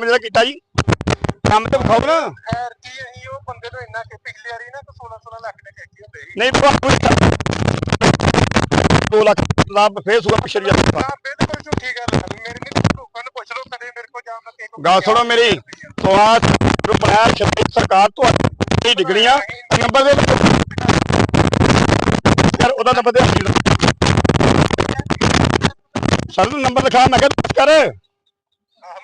ਕੰਮ ਜਿਹੜਾ ਕੀਤਾ ਜੀ ਕੰਮ ਤੇ ਵਿਖਾਓ ਨਾ ਖੈਰ ਕੀ ਅਸੀਂ ਉਹ ਬੰਦੇ ਤੋਂ ਇੰਨਾ ਕਿ ਪਿਛਲੀ ਵਾਰੀ ਨਾ 16 16 ਲੱਖ ਦੇ ਠੇਕੇ ਹੁੰਦੇ ਸੀ ਨਹੀਂ ਬਾਬੂ 2 ਲੱਖ ਲਾਭ ਫੇਰ ਸੁਆ ਪਿਛੜ ਜਾ ਹਾਂ ਬਿਲਕੁਲ ਝੂਠੀ ਗੱਲ ਹੈ ਮੇਰੇ ਨਹੀਂ ਲੋਕਾਂ ਨੂੰ ਪੁੱਛ ਲਓ ਕਦੇ ਮੇਰੇ ਕੋਲ ਜਾਣ ਦਾ ਕਿਸੇ ਕੋਲ ਗੱਲ ਸੁਣੋ ਮੇਰੀ ਤੁਹਾਡ ਬਣਾਇਆ ਛੱਤੀ ਸਰਕਾਰ ਤੁਹਾਡੀ ਡਿਗਰੀਆਂ ਨੰਬਰ ਦੇ ਯਾਰ ਉਹਦਾ ਨੰਬਰ ਦੇ ਸਰ ਨੂੰ ਨੰਬਰ ਲਿਖਾ ਮੈਂ ਕਿਹਾ ਕਰ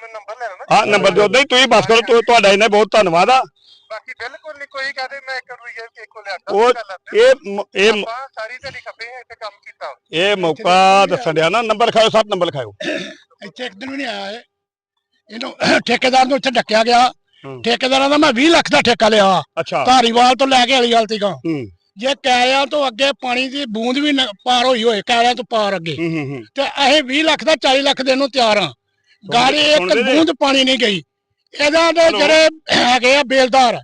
ਆਹ ਮੈਂ ਨੰਬਰ ਲੈ ਲੈਣਾ ਹਾਂ ਨੰਬਰ ਦੇ ਉਦਾਂ ਹੀ ਤੁਸੀਂ ਬਸ ਕਰੋ ਤੁ- ਤੁਹਾਡਾ ਇਹਨੇ ਬਹੁਤ ਧੰਨਵਾਦ ਆ। ਬਾਕੀ ਬਿਲਕੁਲ ਨਹੀਂ ਕੋਈ ਕਹਦੇ ਮੈਂ 1 ਰੁਪਏ ਕਿਸੇ ਕੋਲ ਲਿਆ ਉਹ ਇਹ ਮ- ਇਹ ਮ- ਆਪਾਂ ਸਾਰੀ ਦਿਹਾੜੀ ਖੱਪੇ ਹਾਂ ਇੱਥੇ ਕੰਮ ਕੀਤਾ। ਇਹ ਮੌਕਾ ਦੱਸਣ ਡਿਆ ਨਾ। ਨੰਬਰ ਲਿਖਾਓ ਸੱਤ ਨੰਬਰ ਲਿਖਾਓ ਇੱਥੇ ਇੱਕ ਦਿਨ ਵੀ ਨਹੀਂ ਆਇਆ ਇਹ। ਇਹਨੂੰ ਠੇਕੇਦਾਰ ਨੂੰ ਇੱਥੇ ਡੱਕਿਆ ਗਿਆ। ਹੂੰ। ਠੇਕੇਦਾਰਾਂ ਦਾ ਮੈਂ 20 ਲੱਖ ਦਾ ਠੇਕਾ ਲਿਆ। ਅੱਛਾ। ਧਾਰੀਵਾਲ ਤੋਂ ਲੈ ਕੇ ਅਲੀਵਾਲ ਤੀਕਾਂ। ਹੂੰ। ਜੇ ਕੈਲਿਆਂ ਤੋਂ ਅੱਗੇ ਪਾਣੀ ਦੀ ਬੂੰਦ ਵੀ ਨ- ਪਾਰ ਹੋਈ ਹੋਏ ਕੈਲਿਆਂ ਤੋਂ ਪਾਰ ਅੱਗੇ। ਹੂੰ ਹੂੰ ਹੂੰ। ਤੇ ਅਸੀਂ 20 ਲੱਖ ਦਾ 40 ਲੱਖ ਦੇਣ ਨੂੰ ਤਿਆਰ ਆ। ਗਾੜੀ ਇੱਕ? ਬੂੰਦ ਪਾਣੀ ਨਹੀਂ ਗਈ। ਇਹਦਾ ਦੇ। ਜਿਹੜੇ ਹੈਗੇ ਆ ਬੇਲਦਾਰ।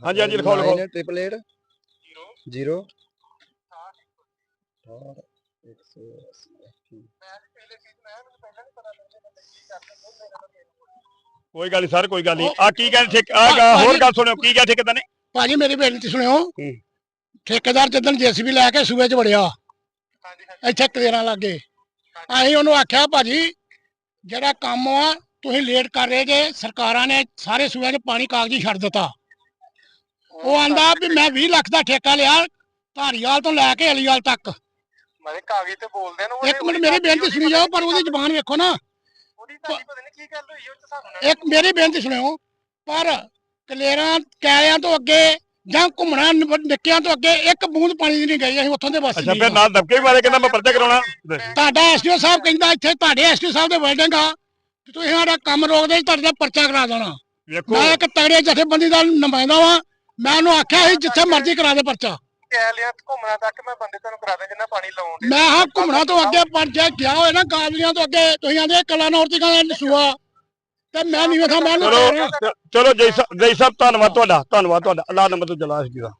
ਹਾਂਜੀ ਹਾਂਜੀ ਲਿਖਾਓ ਲਿਖਾਓ ਟ੍ਰਿਪਲ 8 0 ਕੋਈ ਗੱਲ ਨਹੀਂ ਸਰ ਕੋਈ ਗੱਲ ਨਹੀਂ ਆ ਕੀ ਕਹਿੰਦੇ ਠੇਕ ਆ ਹੋਰ ਗੱਲ ਸੁਣਿਓ ਕੀ ਕਿਹਾ ਠੇਕੇਦਾਰ ਨੇ? ਭਾਜੀ ਮੇਰੀ ਬੇਨਤੀ ਸੁਣਿਓ। ਠੇਕੇਦਾਰ ਜਦੋਂ ਜੀਸੀਬੀ ਲੈ ਕੇ ਸੂਏ 'ਚ ਵੜਿਆ ਹਾਂਜੀ ਹਾਂਜੀ। ਇੱਥੇ ਕਲੇਰਾਂ ਲੱਗੇ। ਅਸੀਂ ਉਹਨੂੰ ਆਖਿਆ ਭਾਜੀ ਜਿਹੜਾ ਕੰਮ ਆ ਤੁਸੀਂ ਲੇਟ ਕਰ ਰਹੇ ਜੇ ਸਰਕਾਰਾਂ ਨੇ ਸਾਰੇ ਸੂਬਿਆਂ 'ਚ ਪਾਣੀ ਕਾਗਜ਼ੀ ਛੱਡ ਦਿੱਤਾ। ਉਹ ਆਂਦਾ ਵੀ ਮੈਂ 20 ਲੱਖ ਦਾ ਠੇਕਾ ਲਿਆ ਧਾਰੀਵਾਲ ਤੋਂ ਲੈ ਕੇ ਅਲੀਵਾਲ ਤੱਕ। ਮਾਰੇ ਕਾਗਜ਼ ਤੇ ਬੋਲਦੇ ਨੇ ਇੱਕ ਮਿੰਟ ਮੇਰੀ ਬੇਨਤੀ ਸੁਣੀ ਜਾਓ ਪਰ ਉਹਦੀ ਜ਼ੁਬਾਨ ਵੇਖੋ ਨਾ। ਉਹਦੀ ਤਾਂ ਪਤਾ ਨਹੀਂ ਕੀ ਗੱਲ ਹੋਈ ਉਹ ਚ ਸਾਨੂੰ ਇੱਕ ਮੇਰੀ ਬੇਨਤੀ ਸੁਣਿਓ ਪਰ ਕਲੇਰਾਂ ਕੈਲਿਆਂ ਤੋਂ ਅੱਗੇ ਜਾਂ ਘੁੰਮਣਾ ਨਿ- ਨਿੱਕਿਆਂ ਤੋਂ ਅੱਗੇ ਇੱਕ ਬੂੰਦ ਪਾਣੀ ਦੀ ਨਹੀਂ ਗਈ ਅਸੀਂ ਉੱਥੋਂ ਦੇ ਅੱਛਾ ਵਾਸੀ ਫਿਰ ਨਾਲ ਦਬਕੇ ਵੀ ਮਾਰੇ ਕਹਿੰਦਾ ਮੈਂ ਪਰਚਾ ਕਰਾਉਣਾ। ਤੁਹਾਡਾ ਐਸਡੀਓ ਸਾਹਿਬ ਕਹਿੰਦਾ ਇੱਥੇ ਤੁਹਾਡੇ ਐਸਡੀਓ ਸਾਹਿਬ ਦੇ ਬਿਲਡਿੰਗ ਆ। ਤੇ ਤੁਸੀਂ ਸਾਡਾ ਕੰਮ ਰੋਕਦੇ ਜੀ ਤੁਹਾਡੇ ਦਾ ਪਰਚਾ ਕਰਾ ਦੇਣਾ। ਵੇਖੋ। ਮੈਂ ਇੱਕ ਤਗੜੇ ਜਥੇਬੰਦੀ ਦਾ ਨੁਮਾਇੰਦਾ ਵਾਂ। ਮੈਂ ਉਹਨੂੰ ਆਖਿਆ ਸੀ ਜਿੱਥੇ ਮਰਜ਼ੀ ਕਰਾ ਦੇ ਪਰਚਾ। ਕੈਲਿਆਂ ਘੁੰਮਣਾ ਤੱਕ ਮੈਂ ਬੰਦੇ ਤੁਹਾਨੂੰ ਕਰਾ ਦੇ ਜਿੰਨਾ ਪਾਣੀ ਲਾਉਣ ਦੇ। ਮੈਂ ਹਾਂ ਘੁੰਮਣਾ ਤੋਂ ਅੱਗੇ ਪਰਚਾ ਗਿਆ ਹੋਇਆ ਨਾ ਗਾਜਲੀਆਂ ਤੋਂ ਅੱਗੇ ਤੁਸੀਂ ਆਂਦੇ ਕਲਾ ਨੌਰਤੀ ਕਲਾ ਸੂਆ ਤੇ ਮੈਂ ਨਹੀਂ ਵੇਖਾਂ ਮੈਂ ਚਲੋ ਚਲੋ ਜੈ ਸਾਹਿਬ ਜੈ ਸਾਹਿਬ ਧੰਨਵਾਦ ਤੁਹਾਡਾ ਧੰਨਵਾਦ ਤੁਹਾਡਾ ਅੱਲਾ ਨੰਬਰ ਤੋਂ ਚਲਾ ਸਕੀ ਦਾ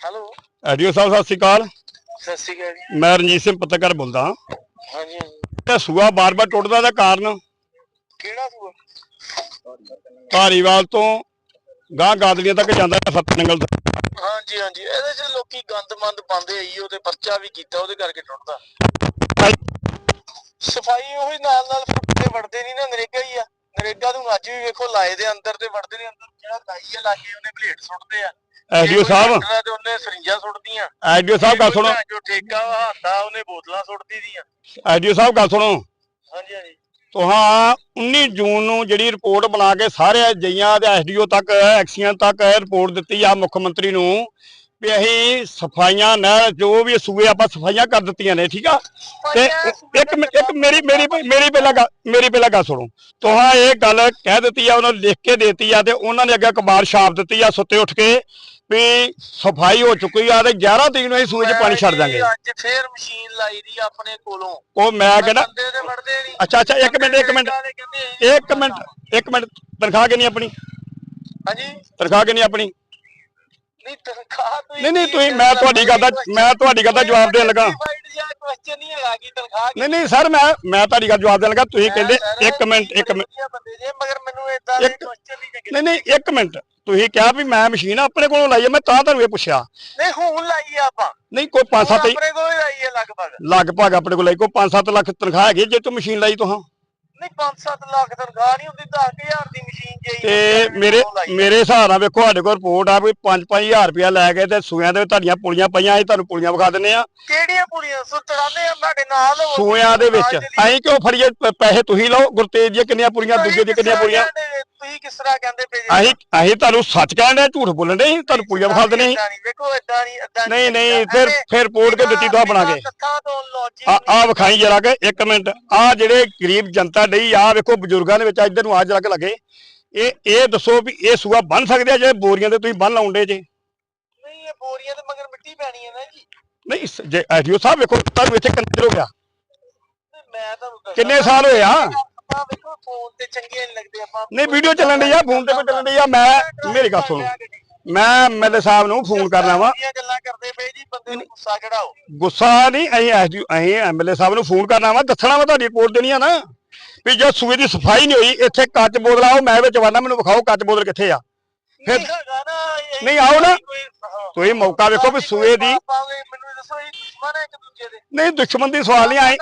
ਹੈਲੋ। ਐਡੀਓ ਸਾਹਿਬ ਸਤਿ ਸ਼੍ਰੀ ਅਕਾਲ। ਸਤਿ ਸ਼੍ਰੀ ਅਕਾਲ ਜੀ। ਮੈਂ ਰਣਜੀਤ ਸਿੰਘ ਪੱਤਰਕਾਰ ਬੋਲਦਾ ਹਾਂ। ਹਾਂਜੀ ਹਾਂਜੀ। ਤੇ ਸੂਆ ਬਾਰ-ਬਾਰ ਟੁੱਟਦਾ ਦਾ ਕਾਰਨ? ਕਿਹੜਾ ਸੂਆ? ਧਾਰੀਵਾਲ ਤੋਂ ਗਾਂ ਗਾਦਲੀਆਂ ਤੱਕ ਜਾਂਦਾ ਹੈ ਫਤਿਹ ਨੰਗਲ ਤੱਕ। ਹਾਂਜੀ ਹਾਂਜੀ। ਇਹਦੇ ਚ ਲੋਕੀ ਗੰਦਮੰਦ ਪਾਉਂਦੇ ਆਈ ਉਹਦੇ ਪਰਚਾ ਵੀ ਕੀਤਾ ਉਹਦੇ ਕਰਕੇ ਟੁੱਟਦਾ। ਸਫ਼ਾਈ ਉਹੀ ਨਾਲ ਨਾਲ ਫਿਰ ਵੜਦੇ ਨਹੀਂ ਨਾ ਨਰੇਗਾ ਹੀ ਆ। ਨਰੇਗਾ ਨੂੰ ਅੱਜ ਵੀ ਵੇਖੋ ਲਾਏ ਦੇ ਅੰਦਰ ਤੇ ਵੜਦੇ ਨਹੀਂ ਅੰਦਰ ਜਿਹੜਾ ਲਾਈ ਆ ਲਾਗੇ ਉਹਨੇ ਬਲੇਡ ਸੁੱਟਦੇ ਆ। ਐਡੀਓ ਸਾਹਿਬ। ਤੇ ਉਹਨੇ ਸਰਿੰਜਾਂ ਸੁੱਟਦੀਆਂ। ਐਡੀਓ ਸਾਹਿਬ ਗੱਲ ਸੁਣੋ। ਜੋ ਠੇਕਾ ਹੱਥਾ ਉਹਨੇ ਬੋਤਲਾਂ ਸੁੱਟਦੀ ਦੀਆਂ। ਐਡੀਓ ਸਾਹਿਬ ਗੱਲ ਸੁਣੋ। ਹਾਂਜੀ ਹਾਂਜੀ। ਤੁਹਾਂ 19 ਜੂਨ ਨੂੰ ਜਿਹੜੀ ਰਿਪੋਰਟ ਬਣਾ ਕੇ ਸਾਰੇ ਜਈਆਂ ਤੇ ਐਸਡੀਓ ਤੱਕ ਐਕਸੀਅਨ ਤੱਕ ਰਿਪੋਰਟ ਦਿੱਤੀ ਆ ਮੁੱਖ ਮੰਤਰੀ ਨੂੰ ਵੀ ਅਸੀਂ ਸਫਾਈਆਂ ਨਹਿਰ ਜੋ ਵੀ ਸੂਏ ਆਪਾਂ ਸਫਾਈਆਂ ਕਰ ਦਿੱਤੀਆਂ ਨੇ ਠੀਕ ਆ? ਤੇ ਇੱਕ ਇੱਕ ਮੇਰੀ ਮੇਰੀ ਮੇਰੀ ਪਹਿਲਾਂ ਗੱਲ ਮੇਰੀ ਪਹਿਲਾਂ ਗੱਲ ਸੁਣੋ। ਤੁਹਾਂ ਇਹ ਗੱਲ ਕਹਿ ਦਿੱਤੀ ਆ ਉਹਨਾਂ ਨੂੰ ਲਿਖ ਕੇ ਦੇਤੀ ਆ ਤੇ ਉਹਨਾਂ ਨੇ ਅੱਗੇ ਅਖਬਾਰ ਛਾਪ ਦਿੱਤੀ ਆ ਸੁੱਤੇ ਉੱਠ ਕੇ। ਵੀ ਸਫ਼ਾਈ ਹੋ ਚੁੱਕੀ ਆ ਤੇ 11 ਤਰੀਕ ਨੂੰ ਅਸੀਂ ਸੂਏ 'ਚ ਪਾਣੀ ਛੱਡ ਦਾਂਗੇ। ਅੱਜ ਫੇਰ ਮਸ਼ੀਨ ਲਾਈ ਦੀ ਆਪਣੇ ਕੋਲੋਂ। ਉਹ ਮੈਂ ਕਹਿੰਦਾ ਬੰਦੇ ਤੇ ਵੜਦੇ ਨਹੀਂ ਅੱਛਾ ਅੱਛਾ ਇੱਕ ਮਿੰਟ ਇੱਕ ਮਿੰਟ। ਇੱਕ ਮਿੰਟ ਇੱਕ ਮਿੰਟ। ਤਨਖਾਹ ਕਿੰਨੀ ਆਪਣੀ? ਹਾਂਜੀ? ਤਨਖਾਹ ਕਿੰਨੀ ਆਪਣੀ? ਨਹੀਂ ਤਨਖਾਹ ਤੁਸੀਂ ਨਹੀਂ ਨਹੀਂ ਤੁਸੀਂ ਮੈਂ ਤੁਹਾਡੀ ਗੱਲ ਦਾ ਮੈਂ ਤੁਹਾਡੀ ਗੱਲ ਦਾ ਜਵਾਬ ਦੇਣ ਲੱਗਾ। ਕੁਐਸਚਨ ਨਹੀਂ ਹੈਗਾ ਕਿ ਤਨਖਾਹ ਨਹੀਂ ਨਹੀਂ ਸਰ ਮੈਂ ਮੈਂ ਤੁਹਾਡੀ ਗੱਲ ਜਵਾਬ ਦੇਣ ਲੱਗਾ। ਤੁਸੀਂ ਕਹਿੰਦੇ ਇੱਕ ਮਿੰਟ ਇੱਕ ਮਿੰਟ। ਬੰਦੇ ਜੇ ਮਗਰ ਮੈਨੂੰ ਇਦਾਂ ਦੇ ਇੱਕ- ਕੁਐਸਚਨ ਨਹੀਂ ਨਹੀਂ ਨਹੀਂ ਇੱਕ ਮਿੰਟ। ਤੁਸੀਂ ਕਿਹਾ ਵੀ ਮੈਂ ਮਸ਼ੀਨ ਆਪਣੇ ਕੋਲੋਂ ਲਾਈ ਹੈ ਮੈਂ ਤਾਂ ਤੁਹਾਨੂੰ ਇਹ ਪੁੱਛਿਆ। ਨਹੀਂ ਹੁਣ ਲਾਈ ਆ ਆਪਾਂ। ਨਹੀਂ ਕੋਈ 5-7 ਹੁਣ ਆਪਣੇ ਕੋਲ ਹੀ ਲਾਈ ਹੈ ਲਗਭਗ। ਲਗਭਗ ਆਪਣੇ ਕੋਲ ਲਾਈ ਕੋਈ 5-7 ਲੱਖ ਤਨਖਾਹ ਹੈਗੀ ਜੇ ਤੂੰ ਮਸ਼ੀਨ ਲਾਈ ਤੁਹਾਂ ਨਹੀਂ 5-7 ਲੱਖ ਤਨਖਾਹ ਨਹੀਂ ਹੁੰਦੀ 10000 ਦੀ ਮਸ਼ੀਨ ਜਾਈ ਤੇ ਮੇਰੇ ਮੇਰੇ ਹਿਸਾਬ ਨਾਲ ਵੇਖੋ ਸਾਡੇ ਕੋਲ ਰਿਪੋਰਟ ਆ ਵੀ 5-5000 ਰੁਪਇਆ ਲੈ ਕੇ ਤੇ ਸੂਆਂ ਦੇ ਤੁਹਾਡੀਆਂ ਪੁਲੀਆਂ ਪਈਆਂ ਅਸੀਂ ਤੁਹਾਨੂੰ ਪੁਲੀਆਂ ਵਿਖਾ ਦਿੰਨੇ ਆ ਕਿਹੜੀਆਂ ਪੁਲੀਆਂ? ਸੁਤਰਾਨੇ ਆ ਸਾਡੇ ਨਾਲ ਹੋਰ ਸੂਆਂ ਦੇ ਵਿੱਚ। ਅਸੀਂ ਕਿਉਂ ਫੜੀਏ? ਪ- ਪੈਸੇ ਤੁਸੀਂ ਲਓ। ਗੁਰਤੇਜ ਦੀਆਂ ਕਿੰਨੀਆਂ ਪੁਲੀਆਂ ਦੂਜੇ ਦੀਆਂ ਕਿੰਨੀਆਂ ਪੁਲੀਆਂ? ਤੁਸੀਂ ਕਿਸ ਤਰ੍ਹਾਂ ਕਹਿੰਦੇ ਪਏ? ਅਸੀਂ ਅਸੀਂ ਤੁਹਾਨੂੰ ਸੱਚ ਕਹਿਣ ਦੇ ਝੂਠ ਬੋਲਣ ਦੇ ਤੁਹਾਨੂੰ ਪੁਲੀਆਂ ਵਿਖਾ ਦਿੰਨੇ ਵੇਖੋ ਇਦਾਂ ਨਹੀਂ ਇਦਾਂ ਨਹੀਂ ਨਹੀਂ ਫਿਰ ਫਿਰ ਰਿਪੋਰਟ ਕੇ ਦਿੱਤੀ ਤੁਹਾਂ ਬਣਾ ਕੇ? ਤੋਂ ਆ ਵਿਖਾਈ ਜਰਾ ਕੇ ਇੱਕ ਮਿੰਟ। ਆ ਜਿਹੜੇ ਗਰੀਬ ਜਨਤਾ ਡਈ ਆ ਵੇਖੋ ਬਜ਼ੁਰਗਾਂ ਦੇ ਵਿੱਚ ਇੱਧਰ ਨੂੰ ਆ ਕੇ ਲੱਗੇ। ਇਹ ਇਹ ਦੱਸੋ ਵੀ ਇਹ ਸੂਆ ਬਣ ਸਕਦੇ ਆ ਜੇ ਬੋਰੀਆਂ ਦੇ ਤੁਸੀਂ ਬੰਨ ਲਾਉਂਦੇ ਜੇ? ਨਹੀਂ ਇਹ ਬੋਰੀਆਂ ਤੇ ਮਗਰ ਮਿੱਟੀ ਪੈਣੀ ਹੈ ਨਾ ਜੀ। ਨਹੀਂ ਜੇ ਐਡੀਓ ਸਾਹਿਬ ਵੇਖੋ ਤੁਹਾਨੂੰ ਇੱਥੇ ਕਿੰਨੇ ਚਿਰ ਹੋ ਗਿਆ? ਤੇ ਮੈਂ ਤੁਹਾਨੂੰ ਦੱਸਾਂ ਕਿੰਨੇ ਸਾਲ ਹੋਏ ਆ? ਆਪਾਂ ਵੇਖੋ ਫੋਨ ਤੇ ਚੰਗੀਆਂ ਨਹੀਂ ਲੱਗਦੇ ਆਪਾਂ ਨਹੀਂ ਵੀਡੀਓ ਚੱਲਣ ਡਈ ਆ ਫੋਨ ਤੇ ਵੀ ਚੱਲਣ ਡਈ ਆ ਮੈਂ ਮੇਰੀ ਗੱਲ ਸੁਣੋ। ਮੈਂ ਐਮਐਲਏ ਸਾਹਿਬ ਨੂੰ ਫੋਨ ਕਰਨਾ ਵਾ। ਇਹ ਗੱਲਾਂ ਕਰਦੇ ਪਏ ਜੀ ਬੰਦੇ ਨੂੰ ਗੁੱਸਾ ਚੜਾਓ। ਗੁੱਸਾ ਨਹੀਂ ਅਸੀਂ ਐਸਡੀ ਅਸੀਂ ਐਮਐਲਏ ਸਾਹਿਬ ਨੂੰ ਫੋਨ ਕਰਨਾ ਵਾ ਦੱਸਣਾ ਵਾ ਤੁਹਾਡੀ ਰਿਪੋਰਟ ਦੇਣੀ ਆ ਨਾ। ਵੀ ਜੇ ਸੂਏ ਦੀ ਸਫ਼ਾਈ ਨਹੀਂ ਹੋਈ ਇੱਥੇ ਕੱਚ ਬੋਤਲ ਆਓ ਮੈਂ ਵਿੱਚ ਵਾਣਾ ਮੈਨੂੰ ਵਿਖਾਓ ਕੱਚ ਬੋਤਲ ਕਿੱਥੇ ਆ। ਫਿਰ- ਨਹੀਂ ਆਓ ਨਾ। ਤੁਸੀਂ ਮੌਕਾ ਵੇਖੋ ਵੀ ਸੂਏ ਦੀ ਮੈਨੂੰ ਦੱਸੋ ਦੁਸ਼ਮਣ ਹੈ ਇੱਕ ਦੂਜੇ ਦੇ। ਨਹੀਂ ਦੁਸ਼ਮਣ ਦੀ ਸਵਾਲ ਨਹੀਂ ਆਏ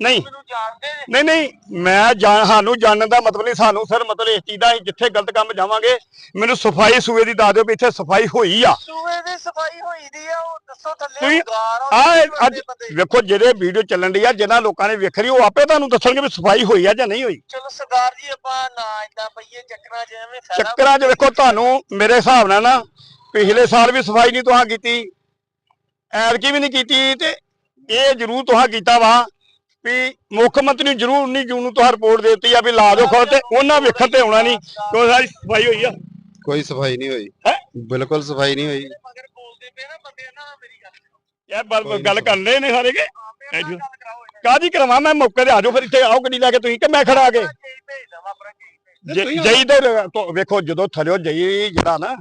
ਨਹੀਂ। ਮੈਨੂੰ ਜਾਣਦੇ ਨੇ। ਨਹੀਂ ਨਹੀਂ ਮੈਂ ਜਾਣ ਸਾਨੂੰ ਜਾਣਨ ਦਾ ਮਤਲਬ ਨਹੀਂ ਸਾਨੂੰ ਸਰ ਮਤਲਬ ਇਸ ਚੀਜ਼ ਦਾ ਅਸੀਂ ਜਿੱਥੇ ਗਲਤ ਕੰਮ ਜਾਵਾਂਗੇ ਮੈਨੂੰ ਸਫ਼ਾਈ ਸੂਏ ਦੀ ਦੱਸ ਦਿਓ ਵੀ ਇੱਥੇ ਸਫ਼ਾਈ ਹੋਈ ਆ। ਸੂਏ ਦੀ ਸਫ਼ਾਈ ਹੋਈ ਦੀ ਆ ਉਹ ਦੱਸੋ ਥੱਲੇ ਤੁਸੀਂ ਗਾਰ ਆ ਅੱਜ ਵੇਖੋ ਜਿਹੜੇ ਵੀਡੀਓ ਚੱਲਣ ਦੀ ਆ ਜਿਨ੍ਹਾਂ ਲੋਕਾਂ ਨੇ ਵੇਖ ਰਹੀ ਉਹ ਆਪੇ ਤੁਹਾਨੂੰ ਦੱਸਣਗੇ ਵੀ ਸਫ਼ਾਈ ਹੋਈ ਆ ਜਾਂ ਨਹੀਂ ਹੋਈ। ਚਲੋ ਸਰਦਾਰ ਜੀ ਆਪਾਂ ਨਾ ਇਦਾਂ ਪਈਏ ਚੱਕਰਾਂ ਜਿਵੇਂ ਫਾਇਦਾ ਚੱਕਰਾਂ 'ਚ ਵੇਖੋ ਤੁਹਾਨੂੰ ਮੇਰੇ ਹਿਸਾਬ ਨਾਲ ਨਾ ਪਿਛਲੇ ਸਾਲ ਵੀ ਸਫ਼ਾਈ ਨਹੀਂ ਤੁਹਾਂ ਕੀਤੀ ਐਤਕੀ ਵੀ ਨਹੀਂ ਕੀਤੀ ਤੇ ਇਹ ਜ਼ਰੂਰ ਤੁਹਾਂ ਕੀਤਾ ਵਾ ਵੀ ਮੁੱਖ ਮੰਤਰੀ ਨੂੰ ਜ਼ਰੂਰ 19 ਜੂਨ ਨੂੰ ਤੁਹਾਂ ਰਿਪੋਰਟ ਦੇ ਦਿੱਤੀ ਆ ਵੀ ਲਾ ਦਿਓ ਖੋ ਤੇ ਉਹਨਾਂ ਵੇਖਣ ਤੇ ਆਉਣਾ ਨਹੀਂ ਕਿਉਂ ਸਾਰੀ ਸਫ਼ਾਈ ਹੋਈ ਆ? ਕੋਈ ਸਫ਼ਾਈ ਨਹੀਂ ਹੋਈ? ਬਿਲਕੁਲ ਸਫ਼ਾਈ ਨਹੀਂ ਹੋਈ। ਮਗਰ ਬੋਲਦੇ ਪਏ ਨਾ ਬੰਦੇ ਨਾ ਮੇਰੀ ਗੱਲ ਸੁਣੋ। ਯਾਰ ਬਲ- ਗੱਲ ਕਰ ਰਹੇ ਨੇ ਸਾਰੇ ਕੇ। ਕਾਦੀ ਕਰਵਾ ਮੈਂ ਮੌਕੇ ਤੇ ਆ ਜਾਓ ਫਿਰ ਇੱਥੇ ਆਓ ਗੱਡੀ ਲੈ ਕੇ ਤੁਸੀਂ ਕਿ ਮੈਂ ਖੜਾ ਕੇ। ਜਈ ਦੇ ਤੋਂ ਵੇਖੋ ਜਦੋਂ ਥਲਿਓ ਜਈ ਜਿਹੜਾ ਨਾ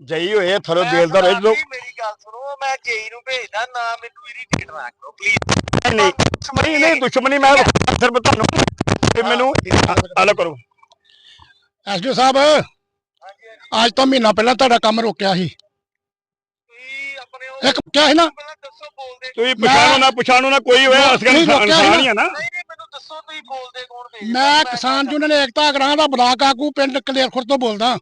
ਜਈ ਹੋਏ ਥਲਿਓ ਬੇਲਦਾਰ ਹੋਏ ਜਦੋਂ ਮੇਰੀ ਗੱਲ ਸੁਣੋ ਮੈਂ ਜਈ ਨੂੰ ਭੇਜਦਾ ਨਾ ਮੈਨੂੰ ਇਰੀਟੇਟ ਨਾ ਕਰੋ ਪਲੀਜ਼ ਨਹੀਂ ਨਹੀਂ ਨਹੀਂ ਦੁਸ਼ਮਣੀ ਮੈਂ ਸਿਰਫ ਤੁਹਾਨੂੰ ਵੀ ਮੈਨੂੰ ਹੱਲ ਕਰੋ। ਐਸਡੀਓ ਸਾਹਿਬ ਹਾਂਜੀ ਹਾਂਜੀ ਅੱਜ ਤੋਂ ਮਹੀਨਾ ਪਹਿਲਾਂ ਤੁਹਾਡਾ ਕੰਮ ਰੋਕਿਆ ਸੀ। ਤੁਸੀਂ ਆਪਣੇ ਉਹ ਇੱਕ ਕਿਹਾ ਸੀ ਨਾ? ਤੁਸੀਂ ਪਛਾਣੋ ਨਾ ਪਛਾਣੋ ਨਾ ਕੋਈ ਹੋਇਆ ਰੋਕਿਆ ਇਨਸਾਨ ਹੀ ਆ ਨਾ। ਨਹੀਂ ਨਹੀਂ ਮੈਨੂੰ ਦੱਸੋ ਤੁਸੀਂ ਬੋਲਦੇ ਕੌਣ ਭੇਜਦਾ ਮੈਂ ਕਿਸਾਨ ਯੂਨੀਅਨ ਏਕਤਾ ਗ੍ਰਾਂ ਦਾ ਬਲਾਕ ਆਗੂ ਪਿੰਡ ਕਲੇਰਖੁਰ ਤੋਂ ਬੋਲਦਾ।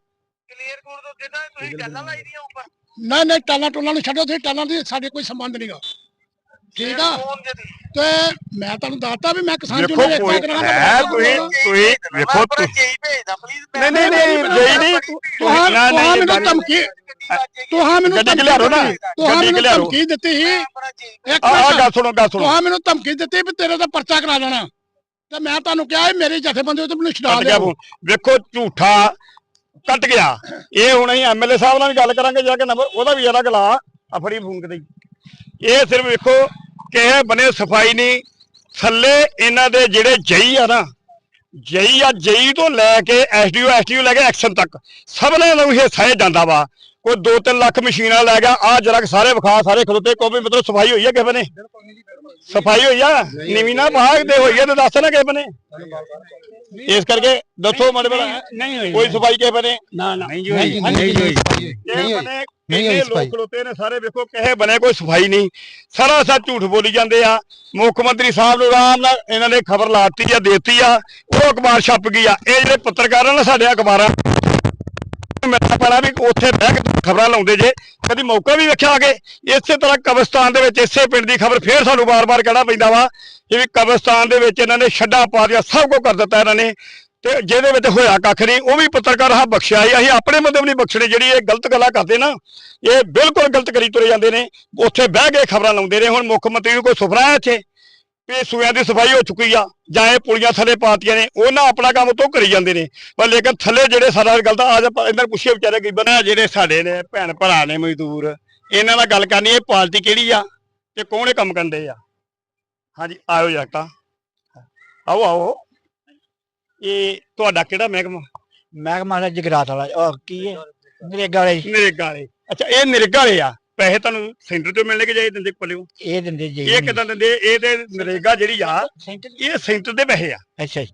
ਕਲੀਅਰ ਕਰ ਦੋ ਜਿੱਦਾਂ ਤੁਸੀਂ ਗੱਲਾਂ ਲਾਈ ਦੀਆਂ ਉੱਪਰ। ਨਹੀਂ ਨਹੀਂ ਟਾਲਾਂ ਟੋਲਾਂ ਨੂੰ ਛੱਡੋ ਤੁਸੀਂ ਟਾਲਾਂ ਦੀ ਸਾਡੇ ਕੋਈ ਸੰਬੰਧ ਨਹੀਂਗਾ ਠੀਕ ਆ? ਫੋਨ ਦੇ ਦੀ ਤੇ ਮੈਂ ਤੁਹਾਨੂੰ ਦੱਸਤਾ ਵੀ ਮੈਂ ਕਿਸਾਨ ਵੇਖੋ ਯੂਨੀਅਨ ਕੋਈ ਹੈ ਤੁਸੀਂ ਤੁਸੀਂ ਵੇਖੋ ਤੁਸੀਂ ਜਈ ਭੇਜਦਾ ਪਲੀਜ਼ ਨਹੀਂ ਨਹੀਂ ਨਹੀਂ ਜਈ ਨਹੀਂ ਤੁਹਾਂ ਨਾ ਨਹੀਂ ਮੈਨੂੰ ਧਮਕੀ ਤੁਹਾਂ ਮੈਨੂੰ ਗੱਡੀ ਖਿਲਾਰੋ ਨਾ। ਤੁਹਾਂ ਗੱਡੀ ਮੈਨੂੰ ਖਿਲਾਰੋ। ਧਮਕੀ ਦਿੱਤੀ ਸੀ। ਆਪਣਾ ਜਈ ਇੱਕ ਆ ਆ ਮਿੰਟ ਗੱਲ ਸੁਣੋ ਗੱਲ ਸੁਣੋ। ਤੁਹਾਂ ਮੈਨੂੰ ਧਮਕੀ ਦਿੱਤੀ ਵੀ ਤੇਰੇ ਦਾ ਪਰਚਾ ਕਰਾ ਦੇਣਾ ਤੇ ਮੈਂ ਤੁਹਾਨੂੰ ਕਿਹਾ ਇਹ ਮੇਰੀ ਜਥੇਬੰਦੀ ਉੱਤੇ ਮੈਨੂੰ ਛਡਾ ਕੱਟ ਗਿਆ ਦਿਓ। ਫੋਨ ਵੇਖੋ ਝੂਠਾ ਕੱਟ ਗਿਆ। ਇਹ ਹੁਣ ਅਸੀਂ ਐਮਐਲਏ ਸਾਹਿਬ ਨਾਲ ਵੀ ਗੱਲ ਕਰਾਂਗੇ, ਜਾ ਕੇ ਨੰਬਰ, ਉਹਦਾ ਵੀ ਜਰਾ ਗਲਾ ਆ ਫੜੀ ਫੋਨ ਕਿਤੇ ਇਹ ਸਿਰਫ ਵੇਖੋ ਕਿਹੇ ਬਨੇ ਸਫ਼ਾਈ ਨਹੀਂ, ਥੱਲੇ ਇਹਨਾਂ ਦੇ ਜਿਹੜੇ ਜਈ ਆ ਨਾ, ਜਈ ਆ, ਜਈ ਤੋਂ ਲੈ ਕੇ ਐਸਡੀਓ ਐਸਡੀਓ ਲੈ ਕੇ ਐਕਸ਼ਨ ਤੱਕ, ਸਭ ਨੇ ਨੂੰ ਹਿੱਸਾ ਜਾਂਦਾ ਵਾ। ਕੋਈ 2-3 ਲੱਖ ਮਸ਼ੀਨਾਂ ਲੈ ਗਿਆ ਆ ਜਰਾ ਸਾਰੇ ਵਿਖਾ ਸਾਰੇ ਖਲੋਤੇ ਕੋਈ ਵੀ ਮਤਲਬ ਸਫ਼ਾਈ ਹੋਈ ਆ ਕਿਸੇ ਬਨੇ ਸਫ਼ਾਈ ਹੋਈ ਆ? ਨੀਵੀਂ ਨਾ ਭਾਗ ਦੇ ਹੋਈ ਆ ਤੇ ਦੱਸ ਨਾ ਕਿਸੇ ਬਨੇ ਇਸ ਕਰਕੇ ਦੱਸੋ ਮਾੜੇ ਬੜਾ ਨਹੀਂ ਹੋਈ। ਕੋਈ ਸਫ਼ਾਈ ਕਿਸੇ ਬਨੇ ਨਾ ਨਾ। ਨਹੀਂ ਹੋਈ। ਨਹੀਂ ਹੋਈ। ਨਹੀਂ ਹੋਈ ਕਿੰਨੇ ਸਫ਼ਾਈ। ਲੋਕ ਖਲੋਤੇ ਨੇ ਸਾਰੇ ਵੇਖੋ ਕਿਸੇ ਬਨੇ ਕੋਈ ਸਫ਼ਾਈ ਨਹੀਂ। ਸਾਰਾ ਸਾ ਝੂਠ ਬੋਲੀ ਜਾਂਦੇ ਆ। ਮੁੱਖ ਮੰਤਰੀ ਸਾਹਿਬ ਨੂੰ ਆਰਾਮ ਨਾਲ ਇਹਨਾਂ ਨੇ ਖਬਰ ਲਾਤੀ ਆ ਦੇਤੀ ਆ। ਉਹ ਅਖਬਾਰ ਛਪ ਗਈ ਆ। ਇਹ ਜਿਹੜੇ ਪੱਤਰਕਾਰ ਆ ਨਾ ਸਾਡੇ ਅਖਬਾਰਾਂ ਮੇਰਾ ਪੜਾ ਵੀ ਉੱਥੇ ਬਹਿ ਕੇ ਖਬਰਾਂ ਲਾਉਂਦੇ ਜੇ, ਕਦੀ ਮੌਕਾ ਵੀ ਵੇਖਿਆ ਆ ਕੇ, ਇਸੇ ਤਰ੍ਹਾਂ ਕਬਰਸਤਾਨ ਦੇ ਵਿੱਚ ਇਸੇ ਪਿੰਡ ਦੀ ਖਬਰ ਫੇਰ ਸਾਨੂੰ ਵਾਰ ਵਾਰ ਕਹਿਣਾ ਪੈਂਦਾ ਵਾ ਕਿ ਵੀ ਕਬਰਸਤਾਨ ਦੇ ਵਿੱਚ ਇਹਨਾਂ ਨੇ ਛੱਡਾ ਪਾ ਦਿਆ ਸਭ ਕੁਝ ਕਰ ਦਿੱਤਾ ਇਹਨਾਂ ਨੇ। ਤੇ ਜਿਹਦੇ ਵਿੱਚ ਹੋਇਆ ਕੱਖ ਨਹੀਂ, ਉਹ ਵੀ ਪੱਤਰਕਾਰ ਆ ਬਖਸ਼ਿਆ ਹੀ ਅਸੀਂ ਆਪਣੇ ਮਤਲਬ ਨਹੀਂ ਬਖਸ਼ਣੇ, ਜਿਹੜੀ ਇਹ ਗਲਤ ਗੱਲਾਂ ਕਰਦੇ ਨਾ, ਇਹ ਬਿਲਕੁਲ ਗਲਤ ਕਰੀ ਤੁਰੇ ਜਾਂਦੇ ਨੇ, ਉੱਥੇ ਬਹਿ ਕੇ ਖਬਰਾਂ ਲਾਉਂਦੇ ਨੇ, ਹੁਣ ਮੁੱਖ ਮੰਤਰੀ ਨੂੰ ਕੋਈ ਸੁਪਨਾ ਹੈ ਇੱਥੇ? ਵੀ ਸੂਆਂ ਦੀ ਸਫ਼ਾਈ ਹੋ ਚੁੱਕੀ ਆ ਜਾਂ ਇਹ ਪੁਲੀਆਂ ਥੱਲੇ ਪਾਤੀਆਂ ਨੇ ਉਹਨਾਂ ਆਪਣਾ ਕੰਮ ਤੋਂ ਕਰੀ ਜਾਂਦੇ ਨੇ। ਪਰ ਲੇਕਿਨ ਥੱਲੇ ਜਿਹੜੇ ਸਾਰਾ ਗਲਤ ਆ ਜਾ ਇਹਨਾਂ ਪੁੱਛੇ ਵਿਚਾਰੇ ਗਰੀਬਾਂ ਜਿਹੜੇ ਸਾਡੇ ਨੇ ਭੈਣ ਭਰਾ ਨੇ ਮਜ਼ਦੂਰ ਇਹਨਾਂ ਨਾਲ ਗੱਲ ਕਰਨੀ ਇਹ ਪਾਰਟੀ ਕਿਹੜੀ ਆ ਤੇ ਕੌਣ ਇਹ ਕੰਮ ਕਰਦੇ ਆ? ਹਾਂਜੀ ਆਇਓ ਜੱਟਾ ਆਓ ਆਓ ਇਹ ਤੁਹਾਡਾ ਕਿਹੜਾ ਮਹਿਕਮਾ? ਮਹਿਕਮਾ ਦਾ ਜਗਰਾਤ ਵਾਲਾ ਉਹ ਕੀ ਹੈ ਨਰੇਗਾ ਵਾਲੇ। ਨਰੇਗਾ ਵਾਲੇ। ਅੱਛਾ ਇਹ ਨਰੇਗਾ ਵਾਲੇ ਆ? ਪੈਸੇ ਤੁਹਾਨੂੰ ਸੈਂਟਰ ਤੋਂ ਮਿਲਣੇ ਕਿ ਜਾਈ ਦਿੰਦੇ ਪਲਿਓ ਇਹ ਦਿੰਦੇ ਜੀ। ਇਹ ਕਿਦਾਂ ਦਿੰਦੇ? ਇਹ ਤੇ ਨਰੇਗਾ ਜਿਹੜੀ ਆ ਇਹ ਸੈਂਟਰ ਦੇ ਪੈਸੇ ਆ। ਅੱਛਾ ਜੀ।